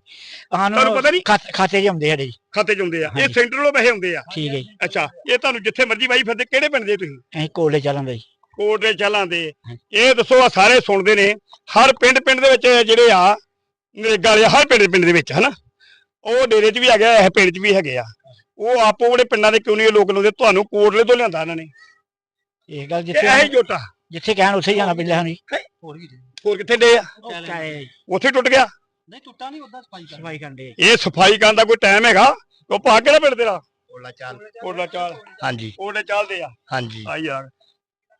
ਤੁਹਾਨੂੰ ਪਤਾ ਨੀ? ਖਾਤੇ 'ਚ ਆਉਂਦੇ ਸਾਡੇ ਜੀ। ਖਾਤੇ 'ਚ ਹੁੰਦੇ ਆ। ਇਹ। ਸੈਂਟਰ ਵੱਲੋਂ ਪੈਸੇ ਹੁੰਦੇ ਆ। ਠੀਕ ਹੈ ਜੀ। ਅੱਛਾ ਇਹ ਤੁਹਾਨੂੰ ਜਿੱਥੇ ਮਰਜ਼ੀ ਬਾਈ ਫਿਰਦੇ ਕਿਹੜੇ ਪਿੰਡ ਦੇ ਤੁਸੀਂ? ਅਸੀਂ ਕੋਲੇ ਚੱਲਾਂਗੇ ਜੀ। ਕੋਟ ਚਾਲਾਂ ਦੇ। ਇਹ ਦੱਸੋ ਆ ਸਾਰੇ ਸੁਣਦੇ ਨੇ। ਹਰ ਪਿੰਡ ਪਿੰਡ ਦੇ ਵਿੱਚ ਜਿਹੜੇ ਆ ਨਰੇਗਾ ਵਾਲੇ ਹਰ ਪਿੰਡ ਪਿੰਡ ਦੇ ਵਿੱਚ ਹਨਾ? ਉਹ ਡੇਰੇ 'ਚ ਵੀ ਹੈਗੇ ਆ ਇਹ ਪਿੰਡ 'ਚ ਵੀ ਹੈਗੇ ਆ। ਉਹ ਆਪੋ ਜਿਹੜੇ ਪਿੰਡਾਂ ਦੇ ਕਿਉਂ ਨਹੀਂ ਇਹ ਲੋਕ ਲਾਉਂਦੇ? ਤੁਹਾਨੂੰ ਕੋਟਲੇ ਤੋਂ ਲਿਆਂਦਾ ਇਹਨਾਂ ਨੇ। ਇਹ ਗੱਲ ਜਿੱਥੇ ਇਹ ਜੋਟਾ ਜਿੱਥੇ ਕਹਿਣ ਉੱਥੇ ਹੀ ਜਾਣਾ ਪੈਂਦਾ ਸਾਨੂੰ ਜੀ ਹੋਰ ਕਿੱਥੇ? ਡੇ ਆ? ਉੱਥੇ ਟੁੱਟ ਗਿਆ। ਨਹੀਂ ਟੁੱਟਾ ਨਹੀਂ ਉਦਾਂ ਸਫ਼ਾਈ ਕਰ ਸਫ਼ਾਈ ਕਰਦੇ ਇਹ ਸਫ਼ਾਈ ਕਰਨ ਦਾ ਕੋਈ ਟਾਈਮ ਹੈਗਾ? ਉਹ ਪਾ ਕਿਹੜਾ ਪਿੰਡ ਤੇਰਾ। ਓਲਾ ਚਾਲ। ਕੋਟਲਾ ਚਾਲ। ਹਾਂਜੀ। ਕੋਟਲੇ ਚਾਲਦੇ ਆ। ਹਾਂਜੀ। ਆ ਯਾਰ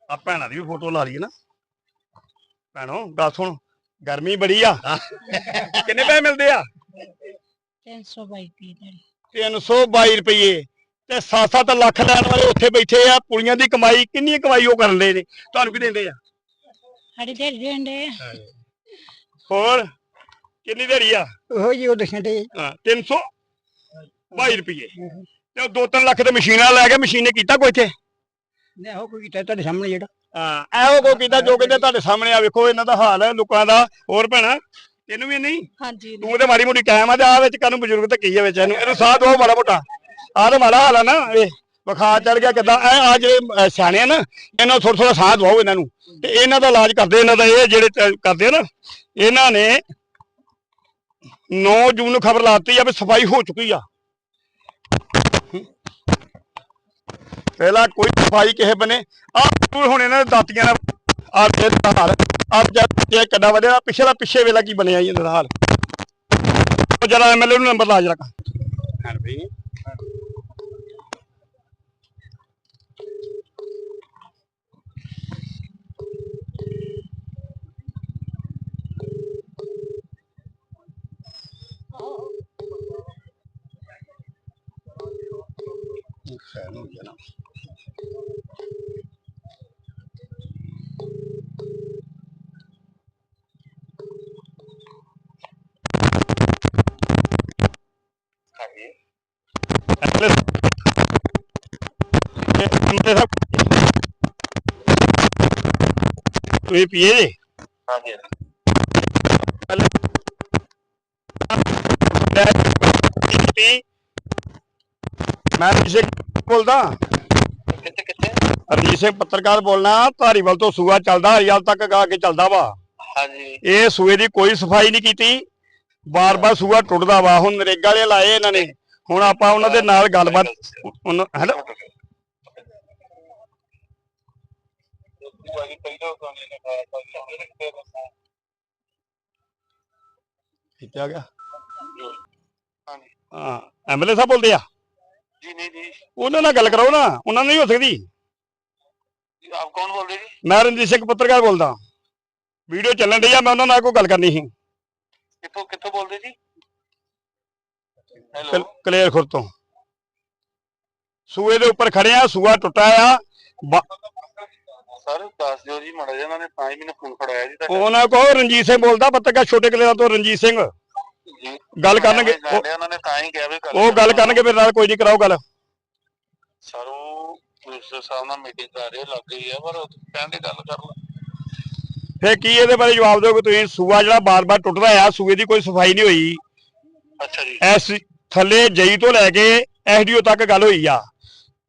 ਆ ਭੈਣਾਂ ਦੀ ਵੀ ਫੋਟੋ ਲਾ ਲਈਏ ਨਾ। ਭੈਣੋ ਗੱਲ ਸੁਣ ਗਰਮੀ ਬੜੀ ਆ। ਕਿੰਨੇ ਪੈਸੇ ਮਿਲਦੇ ਆ? 322 ਦੀ 322 ਰੁਪਏ ਤੇ 7-7 ਲੱਖ ਲੈਣ ਵਾਲੇ ਉੱਥੇ ਬੈਠੇ ਆ ਪੁਲੀਆਂ ਦੀ ਕਮਾਈ ਕਿੰਨੀ ਕਮਾਈ ਉਹ ਕਰਨ ਦੇ ਨੇ? ਤੁਹਾਨੂੰ ਕੀ ਦਿੰਦੇ ਆ? ਸਾਡੀ ਦਿਹਾੜੀ ਦੇਣ ਦੇ ਹੋਰ? ਕਿੰਨੀ ਦਿਹਾੜੀ ਆ? ਉਹ ਜੀ ਉਹ ਦੱਸਣ ਦੇ। ਹਾਂ 300 22 ਰੁਪਏ ਤੇ ਉਹ 2-3 ਲੱਖ ਤੇ ਮਸ਼ੀਨਾਂ ਲੈ ਕੇ ਮਸ਼ੀਨ ਨੇ ਕੀਤਾ ਕੋਈ ਇੱਥੇ? ਨੇ ਉਹ ਕੋਈ ਕੀਤਾ ਤੁਹਾਡੇ ਸਾਹਮਣੇ ਜਿਹੜਾ। ਹਾਂ ਇਹੋ ਕੋ ਕੀਤਾ ਜੋ ਕਹਿੰਦੇ ਤੁਹਾਡੇ ਸਾਹਮਣੇ ਆ। ਵੇਖੋ ਇਹਨਾਂ ਦਾ ਹਾਲ ਹੈ ਲੋਕਾਂ ਦਾ। ਹੋਰ ਭੈਣਾ ਤੈਨੂੰ ਵੀ ਨਹੀਂ? ਹਾਂਜੀ। ਤੂੰ ਤੇ ਮਾੜੀ ਮੋਟੀ ਕਾਇਮ ਆ ਤੇ ਆ ਵਿੱਚ ਕਾਨੂੰ ਬਜ਼ੁਰਗ ਤੇ ਕੀ ਹੈ ਵਿੱਚ ਇਹਨੂੰ? ਇਹਨੂੰ ਸਾਹ ਦੋ ਮਾੜਾ ਮੋਟਾ। ਆਹ ਤੇ ਮਾੜਾ ਹਾਲ ਆ ਨਾ, ਇਹ ਬੁਖਾਰ ਚੜ ਗਿਆ ਕਿਦਾਂ? ਇਹ ਆ ਜਿਹੜੇ ਸਿਆਣੇ ਆ ਨਾ, ਇਹਨਾਂ ਨੂੰ ਥੋੜਾ ਥੋੜਾ ਸਾਹ ਦਵਾਓ ਇਹਨਾਂ ਨੂੰ। ਤੇ ਇਹਨਾਂ ਦਾ ਇਲਾਜ ਕਰਦੇ, ਇਹਨਾਂ ਦਾ ਇਹ ਜਿਹੜੇ ਚ- ਕਰਦੇ ਆ ਨਾ, ਇਹਨਾਂ ਨੇ 9 ਜੂਨ ਨੂੰ ਖਬਰ ਲਾਤੀ ਆ ਵੀ ਸਫ਼ਾਈ ਹੋ ਚੁੱਕੀ ਆ। ਪਹਿਲਾਂ ਕੋਈ ਸਫ਼ਾਈ ਕਿਸੇ ਬਨੇ ਆ ਹੁਣ ਇਹਨਾਂ ਦੇ ਦਾਤੀਆਂ ਨਾਲ ਆ ਦੇ ਹਾਲ। ਆਪ ਜਦ ਇਹ ਕੱਡਾ ਵਧਿਆ ਪਿਛਲਾ, ਪਿੱਛੇ ਵੇਲਾ ਕੀ ਬਣਿਆ ਜੀ ਇਹਨਾਂ ਦਾ ਹਾਲ। ਉਹ ਜਰਾ ਐਮਐਲਏ ਨੂੰ ਨੰਬਰ ਲਾ ਜਰਾ ਹਾਂ ਵੀ ਫੈਨ ਹੋ ਗਿਆ ਐਮਐਲਏ ਸਾਹਿਬ ਤੁਸੀਂ ਪੀਏ ਜੀ? ਹਾਂਜੀ ਮੈਂ ਸਿੰਘ ਬੋਲਦਾ। ਕਿੱਥੇ ਕਿੱਥੇ? ਰਣਜੀਤ ਸਿੰਘ ਪੱਤਰਕਾਰ ਬੋਲਣਾ ਧਾਰੀਵਾਲ ਤੋਂ ਸੂਆ ਚੱਲਦਾ ਹਰੀਆਲ ਤੱਕ ਗਾ ਕੇ ਚੱਲਦਾ ਵਾ। ਹਾਂਜੀ। ਇਹ ਸੂਏ ਦੀ ਕੋਈ ਸਫ਼ਾਈ ਨਹੀਂ ਕੀਤੀ। ਬਾਰ-ਬਾਰ ਸੂਆ ਟੁੱਟਦਾ ਵਾ। ਹੁਣ ਨਰੇਗਾ ਵਾਲੇ ਲਾਏ ਇਹਨਾਂ ਨੇ। ਹੁਣ ਆਪਾਂ ਉਹਨਾਂ ਦੇ ਨਾਲ ਗੱਲਬਾਤ ਉਹਨਾਂ ਹੈਲੋ ਕਿੱਥੇ ਆ ਗਿਆ ਹਾਂਜੀ ਹਾਂ ਐਮਐਲਏ ਸਾਹਿਬ ਬੋਲਦੇ ਆ ਜੀ ਨਹੀਂ ਜੀ ਉਹਨਾਂ ਨਾਲ ਗੱਲ ਕਰਾਓ ਨਾ ਉਹਨਾਂ ਨਾਲ ਨਹੀਂ ਹੋ ਸਕਦੀ ਆਪ ਕੌਣ ਬੋਲ ਰਹੇ ਜੀ ਮੈਂ ਰਣਜੀਤ ਸਿੰਘ ਪੱਤਰਕਾਰ ਬੋਲਦਾ ਵੀਡੀਓ ਚੱਲਣ ਡਈ ਆ ਮੈਂ ਉਹਨਾਂ ਨਾਲ ਕੋਈ ਗੱਲ ਕਰਨੀ ਸੀ ਕਿੱਥੋਂ ਕਿੱਥੋਂ ਬੋਲਦੇ ਜੀ ਹੈਲੋ ਕਲੀਅਰ ਖੁਰ ਤੋਂ ਸੂਏ ਦੇ ਉੱਪਰ ਖੜੇ ਆ ਸੂਆ ਟੁੱਟਾ ਆ ਸਰ ਦੱਸ ਦਿਓ ਜੀ ਮੜਾ ਜੀ ਉਹਨਾਂ ਨੇ ਤਾਂ ਹੀ ਮੈਨੂੰ ਫੋਨ ਫੜਾਇਆ ਜੀ ਤੁਹਾਡਾ। ਉਹਨਾਂ ਕੋ ਰਣਜੀਤ ਸਿੰਘ ਬੋਲਦਾ ਪੱਤਰਕਾਰ ਛੋਟੇ ਕਲੇਰਾਂ ਤੋਂ ਰਣਜੀਤ ਸਿੰਘ। ਜੀ। ਗੱਲ ਕਰਨਗੇ ਜਾਣਿਆ ਉਹਨਾਂ ਨੇ ਤਾਂ ਹੀ ਕਿਹਾ ਵੀ ਉਹ ਗੱਲ ਕਰਨਗੇ ਮੇਰੇ ਨਾਲ ਕੋਈ ਨਹੀਂ ਕਰਾਓ ਗੱਲ। ਸਰ ਉਹ ਮਿਨਿਸਟਰ ਸਾਹਿਬ ਨਾਲ ਮੀਟਿੰਗ ਕਰ ਰਹੇ ਲੱਗ ਗਈ ਆ ਪਰ ਉਹ ਕਹਿੰਦੇ ਗੱਲ ਕਰ ਲਓ। ਫੇਰ ਕੀ ਇਹਦੇ ਬਾਰੇ ਜਵਾਬ ਦਿਓਗੇ ਤੁਸੀਂ? ਸੂਆ ਜਿਹੜਾ ਬਾਰ-ਬਾਰ ਟੁੱਟਦਾ ਆ ਸੂਏ ਦੀ ਕੋਈ ਸਫ਼ਾਈ ਨਹੀਂ ਹੋਈ। ਅੱਛਾ ਜੀ। ਐਸ ਥੱਲੇ ਜਈ ਤੋਂ ਲੈ ਕੇ ਐਸਡੀਓ ਤੱਕ ਗੱਲ ਹੋਈ ਆ।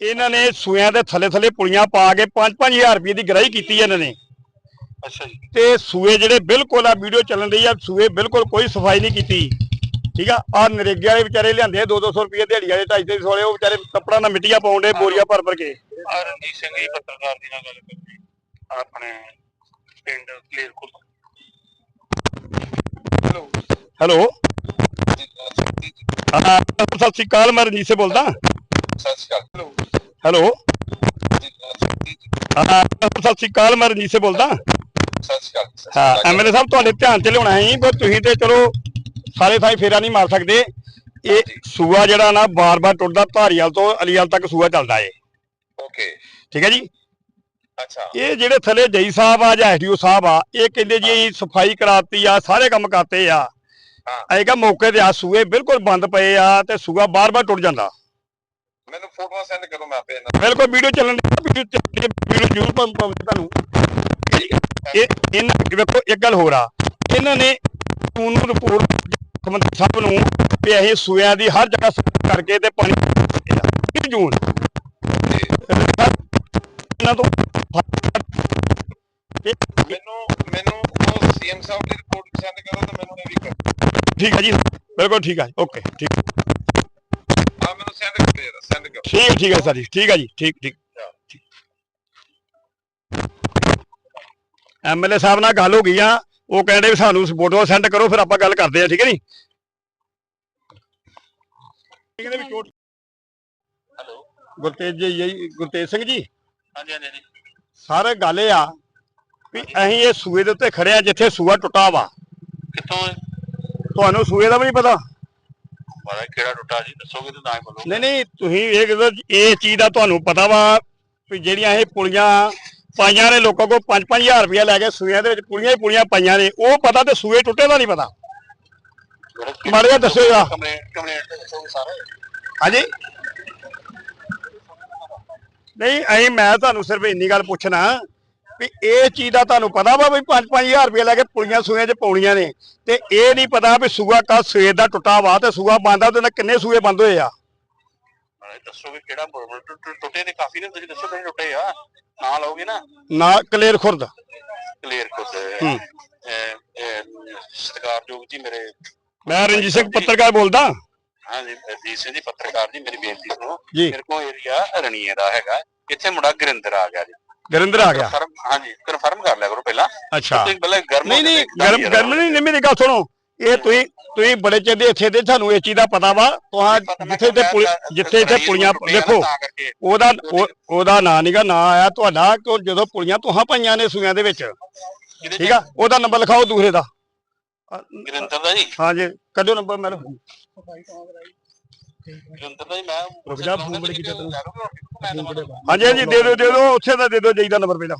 ਇਹਨਾਂ ਨੇ ਸੂਇਆਂ ਦੇ ਥੱਲੇ ਥੱਲੇ ਪੁਲੀਆਂ ਪਾ ਕੇ 5-5000 ਰੁਪਏ ਦੀ ਗਰਾਈ ਕੀਤੀ ਇਹਨਾਂ ਨੇ। ਅੱਛਾ ਜੀ। ਤੇ ਸੂਏ ਜਿਹੜੇ ਬਿਲਕੁਲ ਆ ਵੀਡੀਓ ਚੱਲਣ ਰਹੀ ਆ ਸੂਏ ਬਿਲਕੁਲ ਕੋਈ ਸਫ਼ਾਈ ਨਹੀਂ ਕੀਤੀ। ਠੀਕ ਆ ਆ ਨਰੇਗੇ ਵਾਲੇ ਵਿਚਾਰੇ ਲਿਆਂਦੇ 2-200 ਰੁਪਏ ਦਿਹਾੜੀ ਵਾਲੇ 250 ਵਾਲੇ ਉਹ ਵਿਚਾਰੇ ਕੱਪੜਾ ਨਾਲ ਮਿੱਟੀਆਂ ਪਾਉਂਦੇ ਬੋਰੀਆਂ ਭਰ ਭਰ ਕੇ। ਆ ਰਣਜੀਤ ਸਿੰਘ ਜੀ ਪੱਤਰਕਾਰ ਦੀ ਨਾਲ ਗੱਲ ਕਰਨੀ ਆਪਣੇ ਪਿੰਡ ਕਲੀਅਰਕੁਲ ਹੈਲੋ। ਹੈਲੋ। ਹਾਂ ਸਤਿ ਸ਼੍ਰੀ ਅਕਾਲ ਮੈਂ ਰਣਜੀਤ ਸੇ ਬੋਲਦਾ। ਸਤਿ ਸ਼੍ਰੀ ਅਕਾਲ। ਹੈਲੋ। ਹਾਂ ਸਤਿ ਸ਼੍ਰੀ ਅਕਾਲ ਮੈਂ ਰਣਜੀਤ ਸੇ ਬੋਲਦਾ। ਸਤਿ ਸ਼੍ਰੀ ਅਕਾਲ ਹਾਂ ਐਮਐਲਏ ਸਾਹਿਬ ਤੁਹਾਡੇ ਧਿਆਨ ਚ ਲਿਆਉਣਾ ਸੀ ਪਰ ਤੁਸੀਂ ਤੇ ਚਲੋ ਸਾਰੇ ਥਾਈ ਫੇਰਾ ਨਹੀਂ ਮਾਰ ਸਕਦੇ। ਇਹ ਸੂਆ ਜਿਹੜਾ ਨਾ ਬਾਰ-ਬਾਰ ਟੁੱਟਦਾ ਧਾਰੀਵਾਲ ਤੋਂ ਅਲੀਵਾਲ ਤੱਕ ਸੂਆ ਚੱਲਦਾ ਏ। ਓਕੇ। ਠੀਕ ਹੈ ਜੀ? ਅੱਛਾ। ਇਹ ਜਿਹੜੇ ਥੱਲੇ ਜਈ ਸਾਹਿਬ ਆ ਜਾਂ ਐਸਡੀਓ ਸਾਹਿਬ ਆ ਇਹ ਕਹਿੰਦੇ ਜੀ ਅਸੀਂ ਸਫ਼ਾਈ ਕਰਾਤੀ ਆ ਸਾਰੇ ਕੰਮ ਕਰਤੇ ਆ। ਹਾਂ। ਆਏਗਾ ਮੌਕੇ ਤੇ ਆ ਸੂਏ ਬਿਲਕੁਲ ਬੰਦ ਪਏ ਆ ਤੇ ਸੂਆ ਬਾਰ-ਬਾਰ ਟੁੱਟ ਜਾਂਦਾ। ਮੈਨੂੰ ਫੋਟੋਆਂ ਸੈਂਡ ਕਰੋ ਮੈਂ ਆਪੇ ਇਹਨਾਂ ਬਿਲਕੁਲ ਵੀਡੀਓ ਚੱਲਣ ਦੀ ਵੀਡੀਓ ਚੱਲਣ ਵੀਡੀਓ ਜ਼ਰੂਰ ਪਾਉਂਦੇ ਤੁਹਾਨੂੰ। ਇਹ ਇਹਨਾਂ ਵੇਖੋ ਇੱਕ ਗੱਲ ਹੋਰ ਆ। ਇਹਨਾਂ ਨੇ ਕਾਨੂੰਨ ਰਿਪੋਰਟ ਮੁੱਖ ਮੰਤਰੀ ਸਾਹਿਬ ਨੂੰ ਵੀ ਅਸੀਂ ਸੂਇਆਂ ਦੀ ਹਰ ਜਗ੍ਹਾ ਸਫ਼ਾਈ ਕਰਕੇ ਤੇ ਪਾਣੀ 20 ਜੂਨ। ਇਹਨਾਂ ਤੋਂ ਮੈਨੂੰ ਮੈਨੂੰ ਉਹ ਸੀਐਮ ਸਾਹਿਬ ਦੀ ਰਿਪੋਰਟ ਸੈਂਡ ਕਰੋ ਤੇ ਮੈਨੂੰ ਇਹ ਵੀ ਕਰੋ ਠੀਕ ਹੈ ਜੀ ਬਿਲਕੁਲ ਠੀਕ ਹੈ ਓਕੇ ਠੀਕ। ਸੈਂਡ ਕਰ ਦੇ ਸੈਂਡ ਕਰੋ ਠੀਕ ਠੀਕ ਹੈ ਸਰ ਜੀ ਠੀਕ ਹੈ ਜੀ ਠੀਕ ਠੀਕ। ਐਮਐਲਏ ਸਾਹਿਬ ਨਾਲ ਗੱਲ ਹੋ ਗਈ ਆ ਉਹ ਕਹਿੰਦੇ ਵੀ ਸਾਨੂੰ ਫੋਟੋ ਸੈਂਡ ਕਰੋ ਫਿਰ ਆਪਾਂ ਗੱਲ ਕਰਦੇ ਆ ਠੀਕ ਹੈ ਨੀ ਇਹਦੇ ਵਿੱਚ ਚੋਟ ਹੈਲੋ। ਗੁਰਤੇਜ ਜੀ ਜੀ ਗੁਰਤੇਜ ਸਿੰਘ ਜੀ। ਹਾਂਜੀ ਸਾਰੇ ਗੱਲ ਇਹ ਆ ਵੀ ਅਸੀਂ ਇਹ ਸੂਏ ਦੇ ਉੱਤੇ ਖੜੇ ਆ ਜਿੱਥੇ ਸੂਆ ਟੁੱਟਾ ਵਾ। ਕਿੱਥੋਂ ਹੈ? ਤੁਹਾਨੂੰ ਸੂਏ ਦਾ ਵੀ ਨਹੀਂ ਪਤਾ? ਮਾਰਾ ਕਿਹੜਾ ਟੁੱਟਾ ਜੀ ਦੱਸੋਗੇ ਤਾਂ ਨਾ ਹੀ ਬੋਲੋ ਨਹੀਂ ਨਹੀਂ ਤੁਸੀਂ ਇਹ ਕਿਹਦਾ ਇਹ ਚੀਜ਼ ਦਾ ਤੁਹਾਨੂੰ ਪਤਾ ਵਾ ਵੀ ਜਿਹੜੀਆਂ ਇਹ ਪੁਲੀਆਂ ਪਾਈਆਂ ਨੇ ਲੋਕਾਂ ਕੋਲ 5-5000 ਰੁਪਇਆ ਲੈ ਕੇ ਸੂਇਆਂ ਦੇ ਵਿੱਚ ਪੁਲੀਆਂ ਹੀ ਪੁਲੀਆਂ ਪਾਈਆਂ ਨੇ ਉਹ ਪਤਾ ਤੇ ਸੂਏ ਟੁੱਟੇ ਦਾ ਨਹੀਂ ਪਤਾ। ਮਾੜਾ ਜਿਹਾ ਦੱਸਿਓ ਜਰਾ। ਕੰਪਲੇਂਟ ਕੰਪਲੇਂਟ ਤੇ ਦੱਸੋ ਸਾਰਾ? ਹਾਂਜੀ? ਨਹੀਂ ਅਸੀਂ ਮੈਂ ਤੁਹਾਨੂੰ ਸਿਰਫ ਇੰਨੀ ਗੱਲ ਪੁੱਛਣਾ ਵੀ ਇਹ ਚੀਜ਼ ਦਾ ਤੁਹਾਨੂੰ ਪਤਾ ਵਾ ਵੀ 5-5000 ਰੁਪਏ ਲੈ ਕੇ ਪੁਲੀਆਂ ਸੂਏ 'ਚ ਪਾਉਣੀਆਂ ਨੇ ਤੇ ਇਹ ਨਹੀਂ ਪਤਾ ਵੀ ਸੂਆ ਕੱਲ ਸਵੇਰ ਦਾ ਟੁੱਟਾ ਵਾ ਤੇ ਸੂਆ ਬੰਦ ਉਹਦੇ ਨਾਲ ਕਿੰਨੇ ਸੂਏ ਬੰਦ ਹੋਏ ਆ। ਨਾਲੇ ਦੱਸੋ ਵੀ ਕਿਹੜਾ ਬੁਲ- ਬੁਲ- ਟੁੱਟ- ਟੁੱਟ- ਟੁੱਟੇ ਤੇ ਕਾਫੀ ਨੇ ਤੁਸੀਂ ਦੱਸੋ ਕਿਹੜੇ ਟੁੱਟੇ ਆ। ਨਾਂ ਲਾਓਗੇ ਨਾ? ਨਾ ਕਲੇਰ ਖੁਰਦ। ਹੂੰ। ਸਤਿਕਾਰਯੋਗ ਜੀ ਮੇਰੇ ਮੈਂ ਰਣਜੀਤ ਸਿੰਘ ਪੱਤਰਕਾਰ ਬੋਲਦਾ। ਹਾਂਜੀ ਅਜੀਤ ਸਿੰਘ ਜੀ ਪੱਤਰਕਾਰ ਜੀ ਮੇਰੀ ਬੇਨਤੀ ਸੁਣੋ। ਜੀ। ਮੇਰੇ ਕੋਲ ਏਰੀਆ ਰਣੀਏ ਦਾ ਹੈਗਾ। ਇੱਥੇ ਮੁੰਡਾ ਗੁਰਿੰਦਰ ਆ ਗਿਆ ਜੀ। ਗੁਰਿੰਦਰ ਆ ਗਿਆ। ਹਾਂਜੀ ਕਨਫਰਮ ਕਰ ਲਿਆ ਕਰੋ ਪਹਿਲਾਂ। ਅੱਛਾ। ਤੁਸੀਂ ਪਹਿਲਾਂ ਗਰਮ ਨਹੀਂ ਹੋ ਕੇ ਨਹੀਂ ਦੇਖਦਾ ਗਰਮ ਹੀ ਆ ਗਰਮ ਨਹੀਂ ਨਹੀਂ ਮੇਰੀ ਗੱਲ ਸੁਣੋ। ਇਹ ਤੁਸੀਂ ਤੁਸੀਂ ਬੜੇ ਚਿਰ ਦੇ ਇੱਥੇ ਦੇ ਤੁਹਾਨੂੰ ਇਹ ਚੀਜ਼ ਦਾ ਪਤਾ ਵਾ। ਤੁਹਾਂ ਜਿੱਥੇ ਤੇ ਜਿੱਥੇ ਇੱਥੇ ਪੁਲੀਆਂ ਦੇਖੋ ਉਹਦਾ ਉਹ- ਉਹਦਾ ਨਾਂ ਨਹੀਂਗਾ ਨਾਂ ਆਇਆ ਤੁਹਾਡਾ ਕਿ ਜਦੋਂ ਪੁਲੀਆਂ ਤੁਹਾਂ ਪਾਈਆਂ ਨੇ ਸੂਆਂ ਦੇ ਵਿੱਚ। ਠੀਕ ਆ? ਉਹਦਾ ਨੰਬਰ ਲਿਖਾਓ ਦੂਸਰੇ ਦਾ। ਗੁਰਿੰਦਰ ਦਾ ਜੀ? ਹਾਂਜੀ ਕੱਢੋ ਨੰਬਰ ਮੈਨੂੰ। ਗੁਰਿੰਦਰ ਦਾ ਜੀ ਮੈਂ ਰੁਕ ਜਾ, ਫੋਨ ਬੜੇ ਕੀਤਾ ਤੈਨੂੰ। ਲੈ ਲਓਗੇ ਰੋਟੀ? ਮੈਂ ਤਾਂ ਮਤਲਬ ਹਾਂਜੀ ਹਾਂਜੀ ਦੇ ਦਿਓ ਦੇ ਦਿਓ ਉੱਥੇ ਦਾ ਦੇ ਦਿਓ ਜਈ ਦਾ ਨੰਬਰ ਪਹਿਲਾਂ।